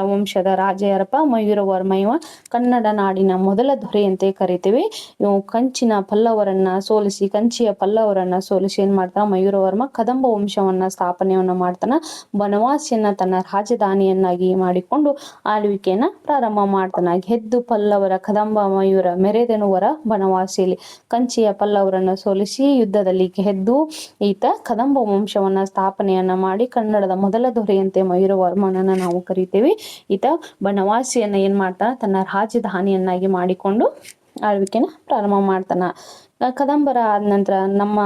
ವಂಶದ ರಾಜ ಯಾರಪ್ಪ ಮಯೂರ ವರ್ಮ ಇವ ಕನ್ನಡ ನಾಡಿನ ಮೊದಲ ದೊರೆ ಅಂತ ಕರಿತೀವಿ. ಇವು ಕಂಚಿನ ಪಲ್ಲವರನ್ನ ಸೋಲಿಸಿ, ಕಂಚಿಯ ಪಲ್ಲವರನ್ನ ಸೋಲಿಸಿ ಏನ್ ಮಾಡ್ತಾನ? ಮಯೂರ ವರ್ಮ ಕದಂಬ ವಂಶವನ್ನ ಸ್ಥಾಪನೆಯನ್ನ ಮಾಡ್ತಾನ. ಬನವಾಸಿಯನ್ನ ತನ್ನ ರಾಜಧಾನಿಯನ್ನಾಗಿ ಮಾಡಿಕೊಂಡು ಆಳ್ವಿಕೆಯನ್ನ ಪ್ರಾರಂಭ ಮಾಡ್ತಾನ. ಗೆದ್ದು ಪಲ್ಲವರ ಕದಂಬ ಮಯೂರ ಮೆರೆದೆನುವರ ಬನವಾಸಿಯಲ್ಲಿ ಕಂಚಿಯ ಪಲ್ಲವರನ್ನು ಸೋಲಿಸಿ ಯುದ್ಧದಲ್ಲಿ ಗೆದ್ದು ಈತ ಕದಂಬ ವಂಶವನ್ನ ಸ್ಥಾಪನೆಯನ್ನ ಮಾಡಿ ಕನ್ನಡದ ಮೊದಲ ದೊರೆಯಂತೆ ಮಯೂರ ವರ್ಮನನ್ನ ನಾವು ಕರಿತೇವೆ. ಈತ ಬನವಾಸಿಯನ್ನ ಏನ್ ಮಾಡ್ತಾನ? ತನ್ನ ರಾಜಧಾನಿಯನ್ನಾಗಿ ಮಾಡಿಕೊಂಡು ಆಳ್ವಿಕೆನ ಪ್ರಾರಂಭ ಮಾಡ್ತಾನ. ಕದಂಬರ ಆದ ನಂತರ ನಮ್ಮ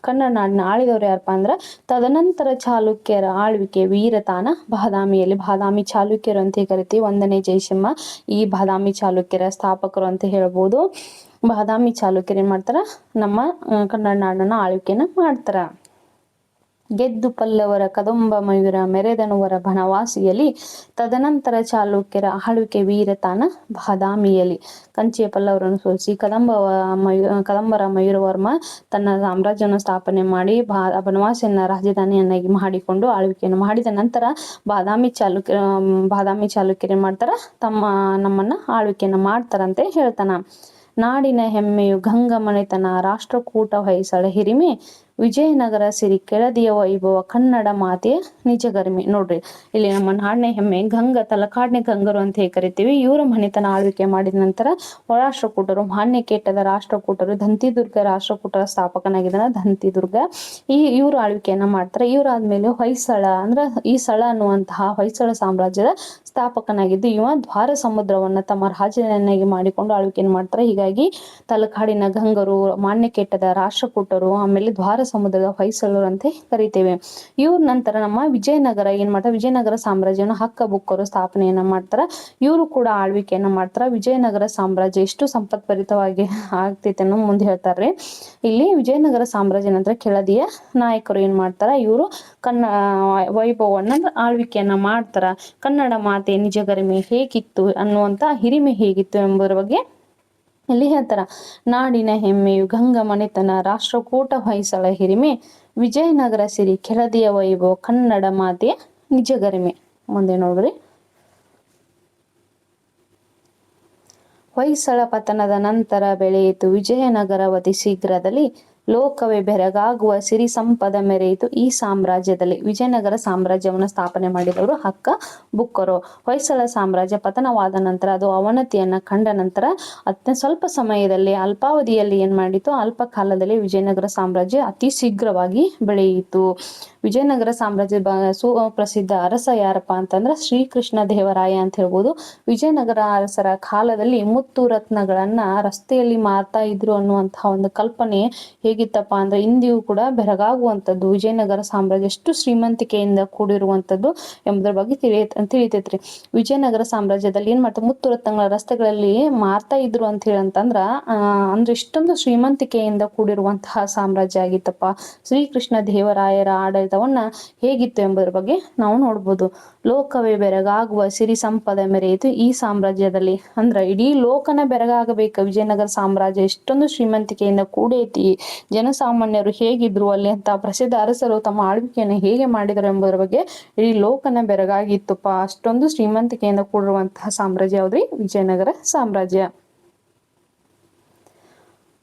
ಕನ್ನಡ ನಾಡಿನ ಆಳಿದವರು ಯಾರಪ್ಪ ಅಂದ್ರೆ ತದನಂತರ ಚಾಲುಕ್ಯರ ಆಳ್ವಿಕೆ ವೀರತಾನ ಬಾದಾಮಿಯಲ್ಲಿ. ಬಾದಾಮಿ ಚಾಲುಕ್ಯರು ಅಂತ ಕರಿತೀವಿ. ಒಂದನೇ ಜಯಸಿಂಹ ಈ ಬಾದಾಮಿ ಚಾಲುಕ್ಯರ ಸ್ಥಾಪಕರು ಅಂತ ಹೇಳ್ಬೋದು. ಬಾದಾಮಿ ಚಾಲುಕ್ಯರು ಏನ್ ಮಾಡ್ತಾರ? ನಮ್ಮ ಕನ್ನಡ ನಾಡನ್ನ ಆಳ್ವಿಕೆನ ಮಾಡ್ತಾರ. ಗೆದ್ದು ಪಲ್ಲವರ ಕದಂಬ ಮಯೂರ ಮೆರೆದನುವರ ಬನವಾಸಿಯಲ್ಲಿ, ತದನಂತರ ಚಾಲುಕ್ಯರ ಆಳ್ವಿಕೆ ವೀರತಾನ ಬಾದಾಮಿಯಲ್ಲಿ. ಕಂಚಿಯ ಪಲ್ಲವರನ್ನು ಸೋಲಿಸಿ ಕದಂಬ ಮಯೂ, ಕದಂಬರ ಮಯೂರವರ್ಮ ತನ್ನ ಸಾಮ್ರಾಜ್ಯವನ್ನು ಸ್ಥಾಪನೆ ಮಾಡಿ ಬಾ, ಬನವಾಸಿಯನ್ನ ರಾಜಧಾನಿಯನ್ನಾಗಿ ಮಾಡಿಕೊಂಡು ಆಳ್ವಿಕೆಯನ್ನು ಮಾಡಿದ ನಂತರ ಬಾದಾಮಿ ಚಾಲುಕ್ಯ ಬಾದಾಮಿ ಚಾಲುಕ್ಯರು ಮಾಡ್ತಾರ? ತಮ್ಮ, ನಮ್ಮನ್ನ ಆಳ್ವಿಕೆಯನ್ನ ಮಾಡ್ತಾರಂತೆ ಹೇಳ್ತಾನ. ನಾಡಿನ ಹೆಮ್ಮೆಯು ಗಂಗಮನೆತನ, ರಾಷ್ಟ್ರಕೂಟ ಹೊಯ್ಸಳ ಹಿರಿಮೆ ವಿಜಯನಗರ ಸಿರಿ ಕೆಳದಿಯ ವೈಭವ ಕನ್ನಡ ಮಾತೆಯ ನಿಜಗರ್ಮಿ. ಗರಿಮೆ ನೋಡ್ರಿ, ಇಲ್ಲಿ ನಮ್ಮ ನಾಡನೆ ಹೆಮ್ಮೆ, ಗಂಗ ತಲಕಾಡ್ನೆ ಗಂಗರು ಅಂತ ಹೇಗೆ ಕರಿತೀವಿ. ಇವರ ಮನೆತನ ಆಳ್ವಿಕೆ ಮಾಡಿದ ನಂತರ ರಾಷ್ಟ್ರಕೂಟರು ಮಾನ್ಯ ಕೇಟದ ರಾಷ್ಟ್ರಕೂಟರು, ದಂತಿದುರ್ಗ ರಾಷ್ಟ್ರಕೂಟರ ಸ್ಥಾಪಕನಾಗಿದ್ದಾನ ದಂತಿದುರ್ಗ. ಈ ಇವರು ಆಳ್ವಿಕೆಯನ್ನ ಮಾಡ್ತಾರೆ. ಇವರಾದ್ಮೇಲೆ ಹೊಯ್ಸಳ, ಅಂದ್ರ ಈ ಸಳ ಅನ್ನುವಂತಹ ಹೊಯ್ಸಳ ಸಾಮ್ರಾಜ್ಯದ ಸ್ಥಾಪಕನಾಗಿದ್ದು, ಇವ ದ್ವಾರ ಸಮುದ್ರವನ್ನ ತಮ್ಮ ರಾಜಧಾನಿಯಾಗಿ ಮಾಡಿಕೊಂಡು ಆಳ್ವಿಕೆಯನ್ನು ಮಾಡ್ತಾರೆ. ಹೀಗಾಗಿ ತಲಕಾಡಿನ ಗಂಗರು ಮಾನ್ಯ ಕೆಟ್ಟದ ರಾಷ್ಟ್ರಕೂಟರು, ಆಮೇಲೆ ದ್ವಾರ ಸಮುದ್ರದ ಹೊಯ್ಸಳರು ಅಂತ ಕರಿತೇವೆ. ಇವ್ರ ನಂತರ ನಮ್ಮ ವಿಜಯನಗರ ಏನ್ ಮಾಡ್ತಾರೆ? ವಿಜಯನಗರ ಸಾಮ್ರಾಜ್ಯನ ಹಕ್ಕ ಬುಕ್ಕರು ಸ್ಥಾಪನೆಯನ್ನ ಮಾಡ್ತಾರ. ಇವರು ಕೂಡ ಆಳ್ವಿಕೆಯನ್ನ ಮಾಡ್ತಾರ. ವಿಜಯನಗರ ಸಾಮ್ರಾಜ್ಯ ಎಷ್ಟು ಸಂಪತ್ಭರಿತವಾಗಿ ಆಗ್ತೈತೆ ಅನ್ನೋ ಮುಂದೆ ಹೇಳ್ತಾರೆ. ಇಲ್ಲಿ ವಿಜಯನಗರ ಸಾಮ್ರಾಜ್ಯ ನಂತರ ಕೆಳದಿಯ ನಾಯಕರು ಏನ್ ಮಾಡ್ತಾರ? ಇವರು ಕನ್ನ, ವೈಭವವನ್ನ ಆಳ್ವಿಕೆಯನ್ನ ಮಾಡ್ತಾರ. ಕನ್ನಡ ಮಾತೆ ನಿಜಗರಿಮೆ ಹೇಗಿತ್ತು ಅನ್ನುವಂತ ಹಿರಿಮೆ ಹೇಗಿತ್ತು ಎಂಬುದರ ಬಗ್ಗೆ ಇಲ್ಲಿ ಹೇಳ್ತಾರ, ನಾಡಿನ ಹೆಮ್ಮೆಯು ಗಂಗ ಮನೆತನ ರಾಷ್ಟ್ರಕೂಟ ಹೊಯ್ಸಳ ಹಿರಿಮೆ, ವಿಜಯನಗರ ಸಿರಿ ಕೆಳದಿಯ ವೈಭವ, ಕನ್ನಡ ಮಾತೆಯ ನಿಜಗರಿಮೆ ಮುಂದೆ ನೋಡ್ರಿ. ಹೊಯ್ಸಳ ಪತನದ ನಂತರ ಬೆಳೆಯಿತು ವಿಜಯನಗರವತಿ ಶೀಘ್ರದಲ್ಲಿ ಲೋಕವೇ ಬೆರಗಾಗುವ ಸಿರಿ ಸಂಪದ ಮೆರೆಯಿತು ಈ ಸಾಮ್ರಾಜ್ಯದಲ್ಲಿ. ವಿಜಯನಗರ ಸಾಮ್ರಾಜ್ಯವನ್ನು ಸ್ಥಾಪನೆ ಮಾಡಿದವರು ಹಕ್ಕ ಬುಕ್ಕರು. ಹೊಯ್ಸಳ ಸಾಮ್ರಾಜ್ಯ ಪತನವಾದ ನಂತರ ಅದು ಅವನತಿಯನ್ನ ಕಂಡ ನಂತರ ಅತ್ಯ ಸ್ವಲ್ಪ ಸಮಯದಲ್ಲಿ, ಅಲ್ಪಾವಧಿಯಲ್ಲಿ ಏನು ಮಾಡಿತು? ಅಲ್ಪ ಕಾಲದಲ್ಲಿ ವಿಜಯನಗರ ಸಾಮ್ರಾಜ್ಯ ಅತಿ ಶೀಘ್ರವಾಗಿ ಬೆಳೆಯಿತು. ವಿಜಯನಗರ ಸಾಮ್ರಾಜ್ಯ ಸುಪ್ರಸಿದ್ಧ ಅರಸ ಯಾರಪ್ಪ ಅಂತಂದ್ರೆ ಶ್ರೀಕೃಷ್ಣ ದೇವರಾಯ ಅಂತ ಹೇಳ್ಬೋದು. ವಿಜಯನಗರ ಅರಸರ ಕಾಲದಲ್ಲಿ ಮುತ್ತು ರತ್ನಗಳನ್ನ ರಸ್ತೆಯಲ್ಲಿ ಮಾರ್ತಾ ಇದ್ರು ಅನ್ನುವಂತಹ ಒಂದು ಕಲ್ಪನೆ ಹೇಗಿತ್ತಪ್ಪ ಅಂದ್ರೆ ಇಂದಿಗೂ ಕೂಡ ಬೆರಗಾಗುವಂಥದ್ದು. ವಿಜಯನಗರ ಸಾಮ್ರಾಜ್ಯ ಎಷ್ಟು ಶ್ರೀಮಂತಿಕೆಯಿಂದ ಕೂಡಿರುವಂಥದ್ದು ಎಂಬುದರ ಬಗ್ಗೆ ತಿಳಿಯ, ತಿಳಿತೈತ್ರಿ. ವಿಜಯನಗರ ಸಾಮ್ರಾಜ್ಯದಲ್ಲಿ ಏನ್ ಮಾಡ್ತಾರೆ ಮುತ್ತು ರತ್ನಗಳ ರಸ್ತೆಗಳಲ್ಲಿ ಮಾರ್ತಾ ಇದ್ರು ಅಂತ ಹೇಳಂತಂದ್ರ ಅಂದ್ರೆ ಇಷ್ಟೊಂದು ಶ್ರೀಮಂತಿಕೆಯಿಂದ ಕೂಡಿರುವಂತಹ ಸಾಮ್ರಾಜ್ಯ ಆಗಿತ್ತಪ್ಪ. ಶ್ರೀಕೃಷ್ಣ ದೇವರಾಯರ ಆಡಳಿತವನ್ನ ಹೇಗಿತ್ತು ಎಂಬುದರ ಬಗ್ಗೆ ನಾವು ನೋಡ್ಬೋದು. ಲೋಕವೇ ಬೆರಗಾಗುವ ಸಿರಿ ಸಂಪದ ಮೆರೆಯಿತು ಈ ಸಾಮ್ರಾಜ್ಯದಲ್ಲಿ. ಅಂದ್ರ ಇಡೀ ಲೋಕನ ಬೆರಗಾಗಬೇಕು. ವಿಜಯನಗರ ಸಾಮ್ರಾಜ್ಯ ಎಷ್ಟೊಂದು ಶ್ರೀಮಂತಿಕೆಯಿಂದ ಕೂಡೈತಿ. ಜನಸಾಮಾನ್ಯರು ಹೇಗಿದ್ರು ಅಲ್ಲಿ ಅಂತ ಪ್ರಸಿದ್ಧ ಅರಸರು ತಮ್ಮ ಆಳ್ವಿಕೆಯನ್ನು ಹೇಗೆ ಮಾಡಿದರು ಎಂಬುದರ ಬಗ್ಗೆ ಇಡೀ ಲೋಕನ ಬೆರಗಾಗಿತ್ತುಪ್ಪ ಅಷ್ಟೊಂದು ಶ್ರೀಮಂತಿಕೆಯಿಂದ ಕೂಡಿರುವಂತಹ ಸಾಮ್ರಾಜ್ಯ ಯಾವ್ದ್ರಿ? ವಿಜಯನಗರ ಸಾಮ್ರಾಜ್ಯ.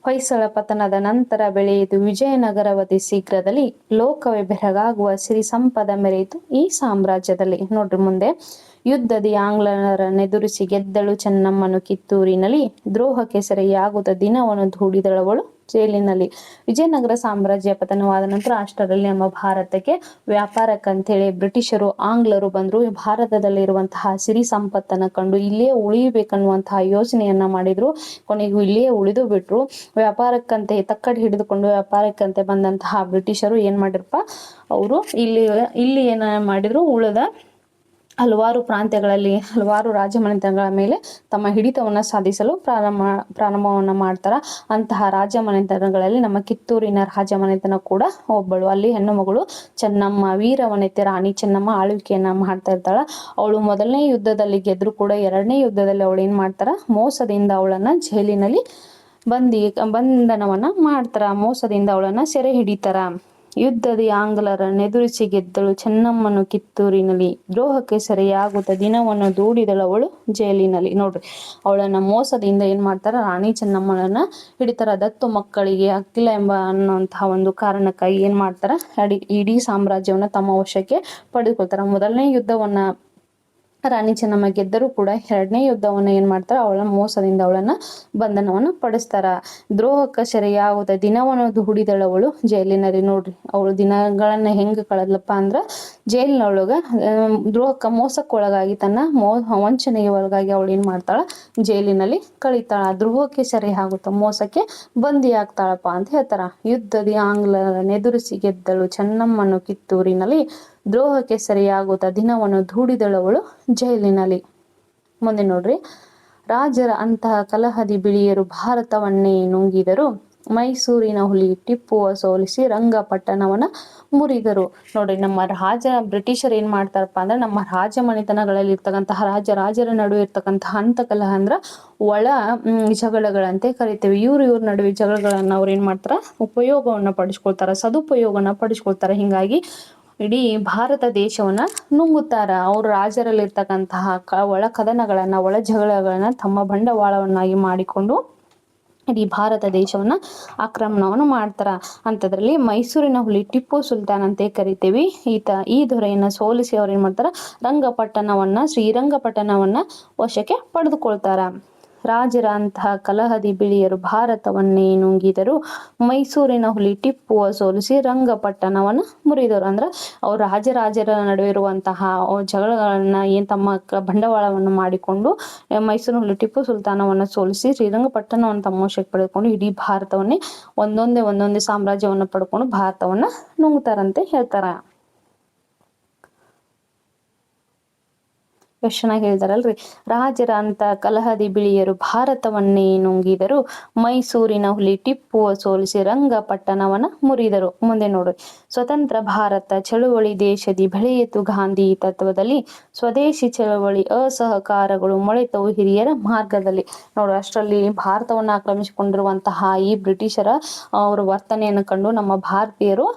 ಹೊಯ್ಸಳ ಪತನದ ನಂತರ ಬೆಳೆಯಿತು ವಿಜಯನಗರವತಿ ಶೀಘ್ರದಲ್ಲಿ ಲೋಕವೇ ಬೆರಗಾಗುವ ಸಿರಿ ಸಂಪದ ಮೆರೆಯಿತು ಈ ಸಾಮ್ರಾಜ್ಯದಲ್ಲಿ. ನೋಡ್ರಿ ಮುಂದೆ. ಯುದ್ಧದಿ ಆಂಗ್ಲರನ್ನೆದುರಿಸಿ ಗೆದ್ದಳು ಚೆನ್ನಮ್ಮನು ಕಿತ್ತೂರಿನಲ್ಲಿ. ದ್ರೋಹಕ್ಕೆ ಸೆರೆಯಾಗುತ್ತ ದಿನವನ್ನು ಧೂಡಿದಳವಳು ಜೈಲಿನಲ್ಲಿ. ವಿಜಯನಗರ ಸಾಮ್ರಾಜ್ಯ ಪತನವಾದ ನಂತರ ಅಷ್ಟರಲ್ಲಿ ನಮ್ಮ ಭಾರತಕ್ಕೆ ವ್ಯಾಪಾರಕ್ಕಂತೇಳಿ ಬ್ರಿಟಿಷರು, ಆಂಗ್ಲರು ಬಂದ್ರು. ಭಾರತದಲ್ಲಿರುವಂತಹ ಸಿರಿ ಸಂಪತ್ತನ್ನು ಕಂಡು ಇಲ್ಲೇ ಉಳಿಯಬೇಕನ್ನುವಂತಹ ಯೋಚನೆಯನ್ನ ಮಾಡಿದ್ರು. ಕೊನೆಗೂ ಇಲ್ಲಿಯೇ ಉಳಿದು ಬಿಟ್ರು. ವ್ಯಾಪಾರಕ್ಕಂತೆ ತಕ್ಕಡಿ ಹಿಡಿದುಕೊಂಡು ವ್ಯಾಪಾರಕ್ಕಂತೆ ಬಂದಂತಹ ಬ್ರಿಟಿಷರು ಏನ್ ಮಾಡಿರಪ್ಪ ಅವರು ಇಲ್ಲಿ ಇಲ್ಲಿ ಏನ ಮಾಡಿದ್ರು? ಉಳಿದ ಹಲವಾರು ಪ್ರಾಂತ್ಯಗಳಲ್ಲಿ, ಹಲವಾರು ರಾಜಮನೆತನಗಳ ಮೇಲೆ ತಮ್ಮ ಹಿಡಿತವನ್ನು ಸಾಧಿಸಲು ಪ್ರಾರಂಭ, ಪ್ರಾರಂಭವನ್ನು ಮಾಡ್ತಾರೆ. ಅಂತಹ ರಾಜಮನೆತನಗಳಲ್ಲಿ ನಮ್ಮ ಕಿತ್ತೂರಿನ ರಾಜಮನೆತನ ಕೂಡ ಒಬ್ಬಳು ಅಲ್ಲಿ ಹೆಣ್ಣು ಮಗಳು ಚೆನ್ನಮ್ಮ ವೀರವನಿತೆ ರಾಣಿ ಚೆನ್ನಮ್ಮ ಆಳ್ವಿಕೆಯನ್ನು ಮಾಡ್ತಾ ಇರ್ತಾಳ. ಅವಳು ಮೊದಲನೇ ಯುದ್ಧದಲ್ಲಿ ಗೆದ್ರು ಕೂಡ ಎರಡನೇ ಯುದ್ಧದಲ್ಲಿ ಅವಳು ಏನು ಮಾಡ್ತಾರ? ಮೋಸದಿಂದ ಅವಳನ್ನ ಜೈಲಿನಲ್ಲಿ ಬಂದಿ, ಬಂಧನವನ್ನ ಮಾಡ್ತಾರ. ಮೋಸದಿಂದ ಅವಳನ್ನ ಸೆರೆ ಹಿಡಿತಾರ. ಯುದ್ಧದ ಆಂಗ್ಲರನ್ನೆದುರಿಸಿ ಗೆದ್ದಳು ಚೆನ್ನಮ್ಮನು ಕಿತ್ತೂರಿನಲ್ಲಿ. ದ್ರೋಹಕ್ಕೆ ಸರಿಯಾಗುತ್ತ ದಿನವನ್ನು ಅವಳು ಜೈಲಿನಲ್ಲಿ. ನೋಡ್ರಿ, ಅವಳನ್ನ ಮೋಸದಿಂದ ಏನ್ ಮಾಡ್ತಾರ? ರಾಣಿ ಚೆನ್ನಮ್ಮನನ್ನ ಹಿಡಿತಾರ. ದತ್ತು ಮಕ್ಕಳಿಗೆ ಅಕ್ಕಿಲ ಎಂಬ ಅನ್ನುವಂತಹ ಒಂದು ಕಾರಣಕ್ಕಾಗಿ ಏನ್ ಮಾಡ್ತಾರ? ಇಡೀ ಸಾಮ್ರಾಜ್ಯವನ್ನ ತಮ್ಮ ವಶಕ್ಕೆ ಪಡೆದುಕೊಳ್ತಾರ. ಮೊದಲನೇ ಯುದ್ಧವನ್ನ ರಾಣಿ ಚೆನ್ನಮ್ಮ ಗೆದ್ದರೂ ಕೂಡ ಎರಡನೇ ಯುದ್ಧವನ್ನ ಏನ್ ಮಾಡ್ತಾರ ಅವಳ ಮೋಸದಿಂದ ಅವಳನ್ನ ಬಂಧನವನ್ನು ಪಡಿಸ್ತಾರ. ದ್ರೋಹಕ್ಕ ಸೆರೆಯಾಗುತ್ತ ದಿನವನ್ನು ಹುಡಿದಳವಳು ಜೈಲಿನಲ್ಲಿ. ನೋಡ್ರಿ, ಅವಳು ದಿನಗಳನ್ನ ಹೆಂಗ ಕಳೆದ್ಲಪ್ಪ ಅಂದ್ರ ಜೈಲಿನೊಳಗ ದ್ರೋಹಕ್ಕ ಮೋಸಕ್ಕೊಳಗಾಗಿ ತನ್ನ ಮೋ, ವಂಚನೆಗೆ ಒಳಗಾಗಿ ಅವಳು ಏನ್ ಮಾಡ್ತಾಳ? ಜೈಲಿನಲ್ಲಿ ಕಳಿತಾಳ. ದ್ರೋಹಕ್ಕೆ ಸೆರೆ ಆಗುತ್ತ, ಮೋಸಕ್ಕೆ ಬಂದಿ ಆಗ್ತಾಳಪ್ಪ ಅಂತ ಹೇಳ್ತಾರ. ಯುದ್ಧದಿ ಆಂಗ್ಲರನ್ನೆದುರಿಸಿ ಗೆದ್ದಳು ಚೆನ್ನಮ್ಮನು ಕಿತ್ತೂರಿನಲ್ಲಿ. ದ್ರೋಹಕ್ಕೆ ಸರಿಯಾಗುತ್ತ ದಿನವನ್ನು ಧೂಡಿದಳವಳು ಜೈಲಿನಲ್ಲಿ. ಮುಂದೆ ನೋಡ್ರಿ. ರಾಜರ ಅಂತಹ ಕಲಹದಿ ಬಿಳಿಯರು ಭಾರತವನ್ನೇ ನುಂಗಿದರು. ಮೈಸೂರಿನ ಹುಲಿ ಟಿಪ್ಪುವ ಸೋಲಿಸಿ ರಂಗಪಟ್ಟಣವನ್ನ ಮುರಿದರು. ನೋಡ್ರಿ, ನಮ್ಮ ರಾಜ ಬ್ರಿಟಿಷರ್ ಏನ್ ಮಾಡ್ತಾರಪ್ಪ ಅಂದ್ರೆ ನಮ್ಮ ರಾಜ ಮನೆತನಗಳಲ್ಲಿ ಇರ್ತಕ್ಕಂತಹ ರಾಜ ರಾಜರ ನಡುವೆ ಇರ್ತಕ್ಕಂತಹ ಅಂತ ಕಲಹ ಅಂದ್ರ ಒಳ ಜಗಳಗಳಂತೆ ಕರಿತೇವೆ. ಇವ್ರು ಇವ್ರ ನಡುವೆ ಜಗಳಗಳನ್ನ ಅವ್ರು ಏನ್ ಮಾಡ್ತಾರ? ಉಪಯೋಗವನ್ನ ಪಡಿಸ್ಕೊಳ್ತಾರ ಸದುಪಯೋಗನ ಪಡಿಸ್ಕೊಳ್ತಾರ. ಹಿಂಗಾಗಿ ಇಡೀ ಭಾರತ ದೇಶವನ್ನ ನುಂಗುತ್ತಾರ. ಅವ್ರ ರಾಜರಲ್ಲಿರ್ತಕ್ಕಂತಹ ಕ ಒಳ ಕದನಗಳನ್ನ ಒಳ ಜಗಳಗಳನ್ನ ತಮ್ಮ ಬಂಡವಾಳವನ್ನಾಗಿ ಮಾಡಿಕೊಂಡು ಇಡೀ ಭಾರತ ದೇಶವನ್ನ ಆಕ್ರಮಣವನ್ನು ಮಾಡ್ತಾರ. ಅಂತದ್ರಲ್ಲಿ ಮೈಸೂರಿನ ಹುಲಿ ಟಿಪ್ಪು ಸುಲ್ತಾನ್ ಅಂತ ಕರಿತೇವಿ. ಈತ ಈ ದೊರೆಯನ್ನ ಸೋಲಿಸಿ ಅವ್ರು ಏನ್ ಮಾಡ್ತಾರ? ರಂಗಪಟ್ಟಣವನ್ನ, ಶ್ರೀರಂಗಪಟ್ಟಣವನ್ನ ವಶಕ್ಕೆ ಪಡೆದುಕೊಳ್ತಾರ. ರಾಜರ ಅಂತಹ ಕಲಹದಿ ಬಿಳಿಯರು ಭಾರತವನ್ನೇ ನುಂಗಿದರು. ಮೈಸೂರಿನ ಹುಲಿ ಟಿಪ್ಪುವ ಸೋಲಿಸಿ ರಂಗಪಟ್ಟಣವನ್ನು ಮುರಿದರು. ಅಂದ್ರೆ ಅವರು ರಾಜರಾಜರ ನಡುವೆ ಇರುವಂತಹ ಜಗಳಗಳನ್ನ ಏನ್ ತಮ್ಮ ಬಂಡವಾಳವನ್ನು ಮಾಡಿಕೊಂಡು ಮೈಸೂರಿನ ಹುಲಿ ಟಿಪ್ಪು ಸುಲ್ತಾನವನ್ನು ಸೋಲಿಸಿ ಶ್ರೀರಂಗಪಟ್ಟಣವನ್ನು ತಮ್ಮ ವಶಕ್ಕೆ ಪಡೆದುಕೊಂಡು ಇಡೀ ಭಾರತವನ್ನೇ ಒಂದೊಂದೇ ಒಂದೊಂದೇ ಸಾಮ್ರಾಜ್ಯವನ್ನು ಪಡ್ಕೊಂಡು ಭಾರತವನ್ನ ನುಂಗ್ತಾರಂತೆ ಹೇಳ್ತಾರ? ಎಷ್ಟು ಚೆನ್ನಾಗಿ ಹೇಳ್ತಾರಲ್ರಿ ರಾಜರ ಅಂತ ಕಲಹದಿ ಬಿಳಿಯರು ಭಾರತವನ್ನೇ ನುಂಗಿದರು. ಮೈಸೂರಿನ ಹುಲಿ ಟಿಪ್ಪು ಸೋಲಿಸಿ ರಂಗಪಟ್ಟಣವನ್ನ ಮುರಿದರು. ಮುಂದೆ ನೋಡ್ರಿ ಸ್ವತಂತ್ರ ಭಾರತ ಚಳುವಳಿ ದೇಶದಿ ಬೆಳೆಯಿತು ಗಾಂಧಿ ತತ್ವದಲ್ಲಿ. ಸ್ವದೇಶಿ ಚಳುವಳಿ ಅಸಹಕಾರಗಳು ಮೊಳೆತವು ಹಿರಿಯರ ಮಾರ್ಗದಲ್ಲಿ. ನೋಡು, ಅಷ್ಟರಲ್ಲಿ ಭಾರತವನ್ನು ಆಕ್ರಮಿಸಿಕೊಂಡಿರುವಂತಹ ಈ ಬ್ರಿಟಿಷರ ಅವರ ವರ್ತನೆಯನ್ನು ಕಂಡು ನಮ್ಮ ಭಾರತೀಯರು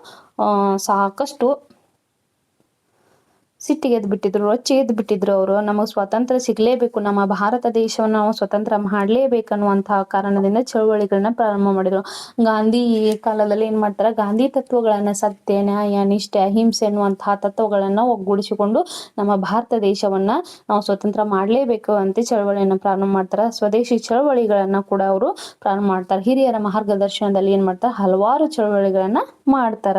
ಸಾಕಷ್ಟು ಸಿಟ್ಟಿಗೆ ಎದ್ದು ಬಿಟ್ಟಿದ್ರು, ರೊಚ್ಚಿ ಎದ್ದು ಬಿಟ್ಟಿದ್ರು ಅವರು. ನಮಗೆ ಸ್ವಾತಂತ್ರ್ಯ ಸಿಗಲೇಬೇಕು, ನಮ್ಮ ಭಾರತ ದೇಶವನ್ನು ನಾವು ಸ್ವತಂತ್ರ ಮಾಡ್ಲೇಬೇಕನ್ನುವಂತಹ ಕಾರಣದಿಂದ ಚಳುವಳಿಗಳನ್ನ ಪ್ರಾರಂಭ ಮಾಡಿದ್ರು. ಗಾಂಧಿ ಕಾಲದಲ್ಲಿ ಏನ್ ಮಾಡ್ತಾರ? ಗಾಂಧಿ ತತ್ವಗಳನ್ನ ಸತ್ಯ, ನ್ಯಾಯ, ನಿಷ್ಠೆ, ಅಹಿಂಸೆ ಅನ್ನುವಂತಹ ತತ್ವಗಳನ್ನ ಒಗ್ಗೂಡಿಸಿಕೊಂಡು ನಮ್ಮ ಭಾರತ ದೇಶವನ್ನ ನಾವು ಸ್ವತಂತ್ರ ಮಾಡಲೇಬೇಕು ಅಂತ ಚಳವಳಿಯನ್ನ ಪ್ರಾರಂಭ ಮಾಡ್ತಾರ. ಸ್ವದೇಶಿ ಚಳವಳಿಗಳನ್ನ ಕೂಡ ಅವರು ಪ್ರಾರಂಭ ಮಾಡ್ತಾರೆ. ಹಿರಿಯರ ಮಾರ್ಗದರ್ಶನದಲ್ಲಿ ಏನ್ ಮಾಡ್ತಾರೆ? ಹಲವಾರು ಚಳವಳಿಗಳನ್ನ ಮಾಡ್ತಾರ.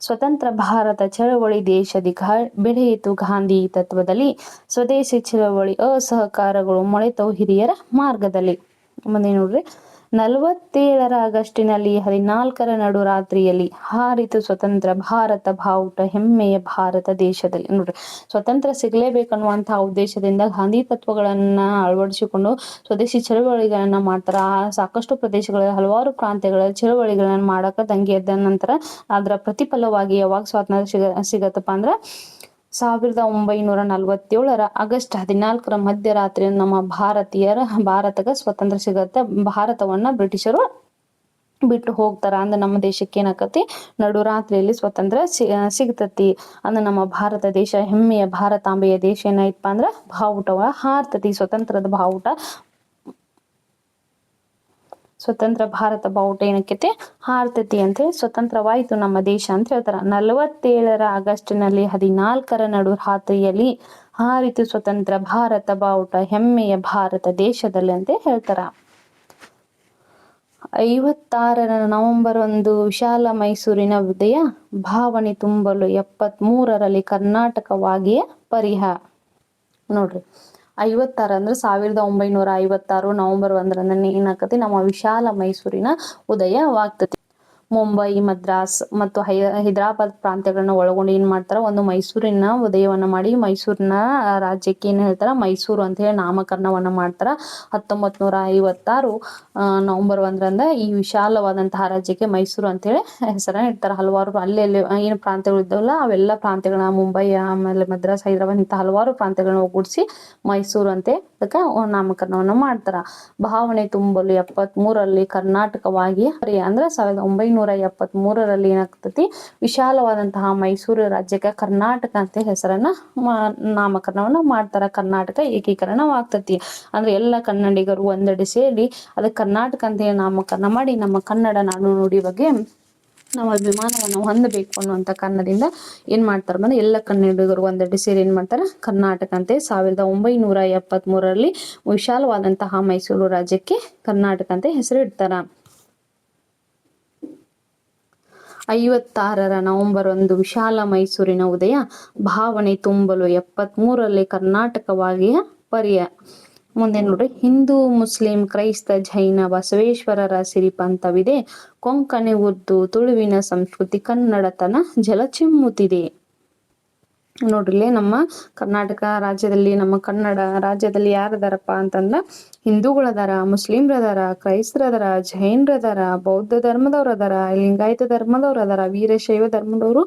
ಸ್ವತಂತ್ರ ಭಾರತ ಚಳವಳಿ ದೇಶದಿ ಬೆಳೆಯಿತು ಗಾಂಧಿ ತತ್ವದಲ್ಲಿ. ಸ್ವದೇಶಿ ಚಳವಳಿ ಅಸಹಕಾರಗಳು ಮೊಳೆತವು ಹಿರಿಯರ ಮಾರ್ಗದಲ್ಲಿ. ಮುಂದೆ ನೋಡ್ರಿ. ನಲವತ್ತೇಳರ ಆಗಸ್ಟಿನಲ್ಲಿ ಹದಿನಾಲ್ಕರ ನಡು ರಾತ್ರಿಯಲ್ಲಿ ಹಾರಿತು ಸ್ವತಂತ್ರ ಭಾರತ ಬಾವುಟ ಹೆಮ್ಮೆಯ ಭಾರತ ದೇಶದಲ್ಲಿ. ನೋಡ್ರಿ, ಸ್ವತಂತ್ರ ಸಿಗಲೇಬೇಕನ್ನುವಂತಹ ಉದ್ದೇಶದಿಂದ ಗಾಂಧಿ ತತ್ವಗಳನ್ನ ಅಳವಡಿಸಿಕೊಂಡು ಸ್ವದೇಶಿ ಚಳವಳಿಗಳನ್ನ ಮಾಡ್ತಾರ. ಸಾಕಷ್ಟು ಪ್ರದೇಶಗಳ ಹಲವಾರು ಪ್ರಾಂತ್ಯಗಳ ಚಳವಳಿಗಳನ್ನ ಮಾಡಕ ದಂಗೆ ಎದ್ದ ನಂತರ ಅದರ ಪ್ರತಿಫಲವಾಗಿ ಯಾವಾಗ ಸ್ವಾತಂತ್ರ್ಯ ಸಿಗ, ಸಿಗತ್ತಪ್ಪ ಅಂದ್ರ ಸಾವಿರದ ಒಂಬೈನೂರ ನಲವತ್ತೇಳರ ಆಗಸ್ಟ್ ಹದಿನಾಲ್ಕರ ಮಧ್ಯರಾತ್ರಿ ನಮ್ಮ ಭಾರತೀಯರ ಭಾರತಕ್ಕೆ ಸ್ವತಂತ್ರ ಸಿಗತ್ತೆ. ಭಾರತವನ್ನ ಬ್ರಿಟಿಷರು ಬಿಟ್ಟು ಹೋಗ್ತಾರ? ಅಂದ್ರ ನಮ್ಮ ದೇಶಕ್ಕೆ ಏನಾಕತಿ ನಡುರಾತ್ರಿಯಲ್ಲಿ ಸ್ವತಂತ್ರ ಸಿಗ್ತತಿ. ಅಂದ್ರ ನಮ್ಮ ಭಾರತ ದೇಶ ಹೆಮ್ಮೆಯ ಭಾರತಾಂಬೆಯ ದೇಶ ಏನಾಯ್ತಪ್ಪ ಅಂದ್ರ ಬಾವುಟವ ಹಾರ್ತತಿ. ಸ್ವತಂತ್ರದ ಬಾವುಟ ಸ್ವತಂತ್ರ ಭಾರತ ಬಾವುಟ ಏನಕ್ಕೈತಿ? ಹಾರ್ತತಿ ಅಂತ ಹೇಳಿ ಸ್ವತಂತ್ರವಾಯಿತು ನಮ್ಮ ದೇಶ ಅಂತ ಹೇಳ್ತಾರ. ನಲವತ್ತೇಳರ ಆಗಸ್ಟ್ನಲ್ಲಿ ಹದಿನಾಲ್ಕರ ನಡು ರಾತ್ರಿಯಲ್ಲಿ ಹಾರಿತು ಸ್ವತಂತ್ರ ಭಾರತ ಬಾವುಟ ಹೆಮ್ಮೆಯ ಭಾರತ ದೇಶದಲ್ಲಿ ಅಂತ ಹೇಳ್ತಾರ. ಐವತ್ತಾರರ ನವೆಂಬರ್ ಒಂದು ವಿಶಾಲ ಮೈಸೂರಿನ ಉದಯ, ಭಾವನೆ ತುಂಬಲು ಎಪ್ಪತ್ತ್ ಮೂರರಲ್ಲಿ ಕರ್ನಾಟಕವಾಗಿಯೇ ಪರಿಹ. ನೋಡ್ರಿ. ಐವತ್ತಾರು ಅಂದ್ರೆ ಸಾವಿರದ ಒಂಬೈನೂರ ಐವತ್ತಾರು ನವೆಂಬರ್ ಒಂದರಂದು ಏನಾಕತಿ ನಮ್ಮ ವಿಶಾಲ ಮೈಸೂರಿನ ಉದಯವಾಗ್ತತಿ ಮುಂಬೈ, ಮದ್ರಾಸ್ ಮತ್ತು ಹೈ, ಹೈದರಾಬಾದ್ ಪ್ರಾಂತ್ಯಗಳನ್ನ ಒಳಗೊಂಡು ಏನ್ ಮಾಡ್ತಾರ? ಒಂದು ಮೈಸೂರಿನ ಉದಯವನ್ನ ಮಾಡಿ ಮೈಸೂರಿನ ರಾಜ್ಯಕ್ಕೆ ಏನ್ ಹೇಳ್ತಾರ? ಮೈಸೂರು ಅಂತ ಹೇಳಿ ನಾಮಕರಣವನ್ನ ಮಾಡ್ತಾರ. ಹತ್ತೊಂಬತ್ ನೂರ ಐವತ್ತಾರು ನವಂಬರ್ ಒಂದರಿಂದ ಈ ವಿಶಾಲವಾದಂತಹ ರಾಜ್ಯಕ್ಕೆ ಮೈಸೂರು ಅಂತ ಹೇಳಿ ಹೆಸರನ್ನ ಇಡ್ತಾರ. ಹಲವಾರು ಅಲ್ಲಿ ಅಲ್ಲಿ ಏನು ಪ್ರಾಂತ್ಯಗಳು ಇದ್ದವಲ್ಲ, ಅವೆಲ್ಲ ಪ್ರಾಂತ್ಯಗಳನ್ನ ಮುಂಬೈ, ಆಮೇಲೆ ಮದ್ರಾಸ್, ಹೈದರಾಬಾದ್ ಇಂತ ಹಲವಾರು ಪ್ರಾಂತ್ಯಗಳನ್ನ ಒಗ್ಗೂಡಿಸಿ ಮೈಸೂರು ಅಂತೆ ಅದಕ್ಕೆ ನಾಮಕರಣವನ್ನ ಮಾಡ್ತಾರ. ಭಾವನೆ ತುಂಬಲು ಎಪ್ಪತ್ತ್ ಮೂರಲ್ಲಿ ಕರ್ನಾಟಕವಾಗಿ ಅಂದ್ರೆ ಸಾವಿರದ ಒಂಬೈನೂರ ಎಪ್ಪತ್ತ್ ಮೂರರಲ್ಲಿ ಏನಾಗ್ತತಿ ವಿಶಾಲವಾದಂತಹ ಮೈಸೂರು ರಾಜ್ಯಕ್ಕೆ ಕರ್ನಾಟಕ ಅಂತ ಹೆಸರನ್ನ ನಾಮಕರಣವನ್ನ ಮಾಡ್ತಾರ. ಕರ್ನಾಟಕ ಏಕೀಕರಣವಾಗ್ತತಿ. ಅಂದ್ರೆ ಎಲ್ಲ ಕನ್ನಡಿಗರು ಒಂದೆಡೆ ಸೇರಿ ಅದಕ್ಕೆ ಕರ್ನಾಟಕ ಅಂತ ನಾಮಕರಣ ಮಾಡಿ ನಮ್ಮ ಕನ್ನಡ ನಾಡು ನುಡಿ ಬಗ್ಗೆ ನಾವು ಅಭಿಮಾನವನ್ನು ಹೊಂದಬೇಕು ಅನ್ನುವಂಥ ಕಾರಣದಿಂದ ಏನ್ ಮಾಡ್ತಾರ ಬಂದ್ರೆ ಎಲ್ಲ ಕನ್ನಡಿಗರು ಒಂದೆಡೆ ಸೇರಿ ಏನ್ ಮಾಡ್ತಾರ? ಕರ್ನಾಟಕ ಅಂತೆ ಸಾವಿರದ ಒಂಬೈನೂರ ಎಪ್ಪತ್ತ್ ಮೂರರಲ್ಲಿ ವಿಶಾಲವಾದಂತಹ ಮೈಸೂರು ರಾಜ್ಯಕ್ಕೆ ಕರ್ನಾಟಕ ಅಂತ ಹೆಸರು ಇಡ್ತಾರ. ಐವತ್ತಾರರ ನವೆಂಬರ್ ಒಂದು ವಿಶಾಲ ಮೈಸೂರಿನ ಉದಯ, ಭಾವನೆ ತುಂಬಲು ಎಪ್ಪತ್ಮೂರರಲ್ಲಿ ಕರ್ನಾಟಕವಾಗಿಯ ಪರ್ಯ. ಮುಂದೆ ನೋಡ್ರಿ, ಹಿಂದೂ, ಮುಸ್ಲಿಂ, ಕ್ರೈಸ್ತ, ಜೈನ, ಬಸವೇಶ್ವರರ ಸಿರಿಪಂಥವಿದೆ. ಕೊಂಕಣಿ, ಉರ್ದು, ತುಳುವಿನ ಸಂಸ್ಕೃತಿ, ಕನ್ನಡತನ ಜಲ ಚಿಮ್ಮುತ್ತಿದೆ ನೋಡ್ರಿ ನಮ್ಮ ಕರ್ನಾಟಕ ರಾಜ್ಯದಲ್ಲಿ, ನಮ್ಮ ಕನ್ನಡ ರಾಜ್ಯದಲ್ಲಿ ಯಾರದಾರಪ್ಪ ಅಂತಂದ್ರ ಹಿಂದೂಗಳದಾರ ಅದಾರ ಕ್ರೈಸ್ತರದಾರ ಜೈನರದಾರ ಬೌದ್ಧ ಧರ್ಮದವ್ರ ಅದಾರ, ಲಿಂಗಾಯತ ಧರ್ಮದವ್ರ ಅದಾರ ವೀರಶೈವ ಧರ್ಮದವರು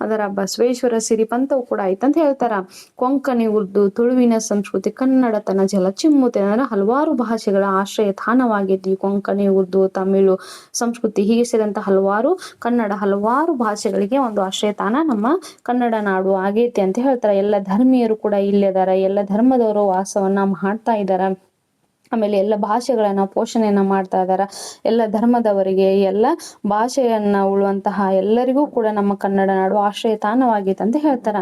ಅದರ, ಬಸವೇಶ್ವರ ಸಿರಿಪಂಥವು ಕೂಡ ಐತಂತ ಹೇಳ್ತಾರ. ಕೊಂಕಣಿ, ಉರ್ದು, ತುಳುವಿನ ಸಂಸ್ಕೃತಿ ಕನ್ನಡತನ ಜಲ ಚಿಮ್ಮುತ್ತೆ ಅಂದ್ರೆ ಹಲವಾರು ಭಾಷೆಗಳ ಆಶ್ರಯ ತಾಣವಾಗೈತಿ ಕೊಂಕಣಿ, ಉರ್ದು, ತಮಿಳು ಸಂಸ್ಕೃತಿ ಹೀಗೆ ಸೇರಿದಂತ ಹಲವಾರು ಕನ್ನಡ ಹಲವಾರು ಭಾಷೆಗಳಿಗೆ ಒಂದು ಆಶ್ರಯ ತಾಣ ನಮ್ಮ ಕನ್ನಡ ನಾಡು. ಆಗೈತಿ ಐತಿ ಅಂತ ಹೇಳ್ತಾರೆ. ಎಲ್ಲ ಧರ್ಮೀಯರು ಕೂಡ ಇಲ್ಲಿ ಅದಾರ ಎಲ್ಲ ಧರ್ಮದವರು ವಾಸವನ್ನ ಮಾಡ್ತಾ ಇದಾರ ಆಮೇಲೆ ಎಲ್ಲ ಭಾಷೆಗಳನ್ನ ಪೋಷಣೆಯನ್ನ ಮಾಡ್ತಾ ಇದಾರ ಎಲ್ಲ ಧರ್ಮದವರಿಗೆ ಎಲ್ಲ ಭಾಷೆಯನ್ನ ಉಳುವಂತಹ ಎಲ್ಲರಿಗೂ ಕೂಡ ನಮ್ಮ ಕನ್ನಡ ನಾಡು ಆಶ್ರಯ ತಾಣವಾಗಿದೆ ಅಂತ ಹೇಳ್ತಾರ.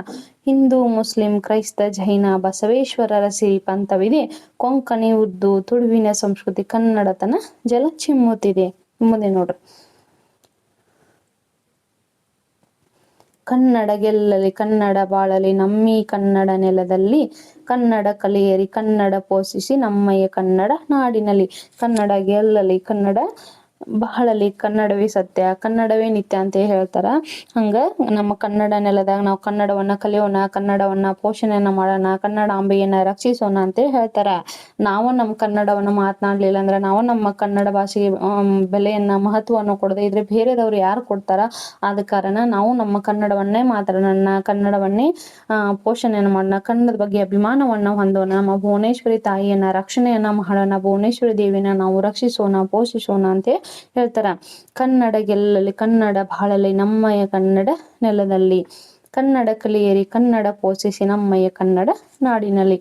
ಹಿಂದೂ, ಮುಸ್ಲಿಂ, ಕ್ರೈಸ್ತ, ಜೈನ, ಬಸವೇಶ್ವರರ ಸಿರಿ ಪಂಥವಿದೆ. ಕೊಂಕಣಿ, ಉರ್ದು, ತುಳುವಿನ ಸಂಸ್ಕೃತಿ ಕನ್ನಡತನ ಜಲ ಚಿಮ್ಮುತ್ತಿದೆ ಮುಂದೆ ನೋಡ್ರಿ. ಕನ್ನಡ ಗೆಲ್ಲಲಿ, ಕನ್ನಡ ಬಾಳಲಿ, ನಮ್ಮಿ ಕನ್ನಡ ನೆಲದಲ್ಲಿ ಕನ್ನಡ ಕಲಿಯರಿ, ಕನ್ನಡ ಪೋಷಿಸಿ, ನಮ್ಮಯ್ಯ ಕನ್ನಡ ನಾಡಿನಲ್ಲಿ ಕನ್ನಡ ಗೆಲ್ಲಲಿ, ಕನ್ನಡ ಬಹಳಲಿ ಕನ್ನಡವೇ ಸತ್ಯ, ಕನ್ನಡವೇ ನಿತ್ಯ ಅಂತ ಹೇಳ್ತಾರ. ಹಂಗ ನಮ್ಮ ಕನ್ನಡ ನೆಲದಾಗ ನಾವು ಕನ್ನಡವನ್ನ ಕಲಿಯೋಣ, ಕನ್ನಡವನ್ನ ಪೋಷಣೆಯನ್ನ ಮಾಡೋಣ, ಕನ್ನಡ ಅಂಬೆಯನ್ನ ರಕ್ಷಿಸೋಣ ಅಂತ ಹೇಳ್ತಾರ. ನಾವು ನಮ್ಮ ಕನ್ನಡವನ್ನ ಮಾತನಾಡ್ಲಿಲ್ಲ ಅಂದ್ರೆ ನಾವು ನಮ್ಮ ಕನ್ನಡ ಭಾಷೆಗೆ ಬೆಲೆಯನ್ನ, ಮಹತ್ವವನ್ನು ಕೊಡದೆ ಇದ್ರೆ ಬೇರೆದವ್ರು ಯಾರು ಕೊಡ್ತಾರ? ಆದ ಕಾರಣ ನಾವು ನಮ್ಮ ಕನ್ನಡವನ್ನೇ ಮಾತಾಡೋಣ ಕನ್ನಡವನ್ನೇ ಪೋಷಣೆಯನ್ನ ಮಾಡೋಣ, ಕನ್ನಡದ ಬಗ್ಗೆ ಅಭಿಮಾನವನ್ನ ಹೊಂದೋಣ, ನಮ್ಮ ಭುವನೇಶ್ವರಿ ತಾಯಿಯನ್ನ ರಕ್ಷಣೆಯನ್ನ ಮಾಡೋಣ, ಭುವನೇಶ್ವರಿ ದೇವಿನ ನಾವು ರಕ್ಷಿಸೋಣ, ಪೋಷಿಸೋಣ ಅಂತ ಹೇಳ್ತಾರ, ಕನ್ನಡ ಗೆಲ್ಲಲಿ, ಕನ್ನಡ ಬಾಳಲಿ ನಮ್ಮಯ ಕನ್ನಡ ನೆಲದಲ್ಲಿ. ಕನ್ನಡ ಕಲಿಯರಿ, ಕನ್ನಡ ಪೋಷಿಸಿ ನಮ್ಮಯ್ಯ ಕನ್ನಡ ನಾಡಿನಲ್ಲಿ.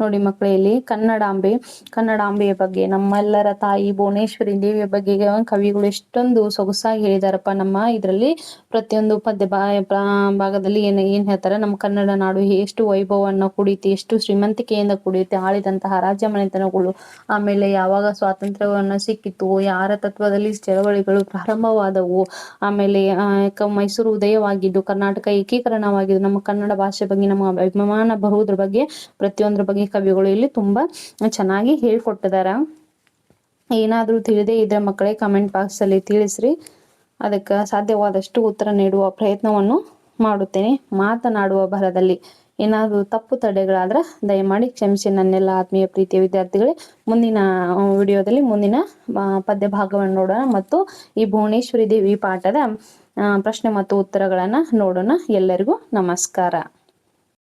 ನೋಡಿ ಮಕ್ಕಳೇ ಇಲ್ಲಿ ಕನ್ನಡಾಂಬೆ, ಕನ್ನಡಾಂಬೆಯ ಬಗ್ಗೆ, ನಮ್ಮೆಲ್ಲರ ತಾಯಿ ಭುವನೇಶ್ವರಿ ದೇವಿಯ ಬಗ್ಗೆ ಕವಿಗಳು ಎಷ್ಟೊಂದು ಸೊಗಸಾಗಿ ಹೇಳಿದಾರಪ್ಪ, ನಮ್ಮ ಇದರಲ್ಲಿ ಪ್ರತಿಯೊಂದು ಪದ್ಯ ಭಾಗದಲ್ಲಿ ಏನ್ ಏನ್ ಹೇಳ್ತಾರೆ? ನಮ್ಮ ಕನ್ನಡ ನಾಡು ಎಷ್ಟು ವೈಭವವನ್ನ ಕುಡಿಯುತ್ತೆ, ಎಷ್ಟು ಶ್ರೀಮಂತಿಕೆಯಿಂದ ಕುಡಿಯುತ್ತೆ, ಆಳಿದಂತಹ ರಾಜ್ಯ ಮನೆತನಗಳು ಆಮೇಲೆ ಯಾವಾಗ ಸ್ವಾತಂತ್ರ್ಯವನ್ನ ಸಿಕ್ಕಿತ್ತು ಯಾರ ತತ್ವದಲ್ಲಿ ಚಳವಳಿಗಳು ಪ್ರಾರಂಭವಾದವು, ಆಮೇಲೆ ಮೈಸೂರು ಉದಯವಾಗಿದ್ದು, ಕರ್ನಾಟಕ ಏಕೀಕರಣವಾಗಿದ್ದು, ನಮ್ಮ ಕನ್ನಡ ಭಾಷೆ ಬಗ್ಗೆ, ನಮ್ಮ ಅಭಿಮಾನ ಬರುವುದ್ರ ಬಗ್ಗೆ ಪ್ರತಿಯೊಂದ್ರ ಬಗ್ಗೆ ಕವಿಗಳು ಇಲ್ಲಿ ತುಂಬಾ ಚೆನ್ನಾಗಿ ಹೇಳ್ಕೊಟ್ಟಿದಾರ. ಏನಾದರೂ ತಿಳಿದೇ ಇದ್ರೆ ಮಕ್ಕಳೇ ಕಮೆಂಟ್ ಬಾಕ್ಸ್ ಅಲ್ಲಿ ತಿಳಿಸ್ರಿ. ಅದಕ್ಕೆ ಸಾಧ್ಯವಾದಷ್ಟು ಉತ್ತರ ನೀಡುವ ಪ್ರಯತ್ನವನ್ನು ಮಾಡುತ್ತೇನೆ. ಮಾತನಾಡುವ ಭರದಲ್ಲಿ ಏನಾದರೂ ತಪ್ಪು ತಡೆಗಳಾದ್ರೆ ದಯಮಾಡಿ ಕ್ಷಮಿಸಿ. ನನ್ನೆಲ್ಲ ಆತ್ಮೀಯ ಪ್ರೀತಿಯ ವಿದ್ಯಾರ್ಥಿಗಳೇ, ಮುಂದಿನ ವಿಡಿಯೋದಲ್ಲಿ ಮುಂದಿನ ಪದ್ಯ ಭಾಗವನ್ನು ನೋಡೋಣ ಮತ್ತು ಈ ಭುವನೇಶ್ವರಿ ದೇವಿ ಪಾಠದ ಪ್ರಶ್ನೆ ಮತ್ತು ಉತ್ತರಗಳನ್ನು ನೋಡೋಣ. ಎಲ್ಲರಿಗೂ ನಮಸ್ಕಾರ.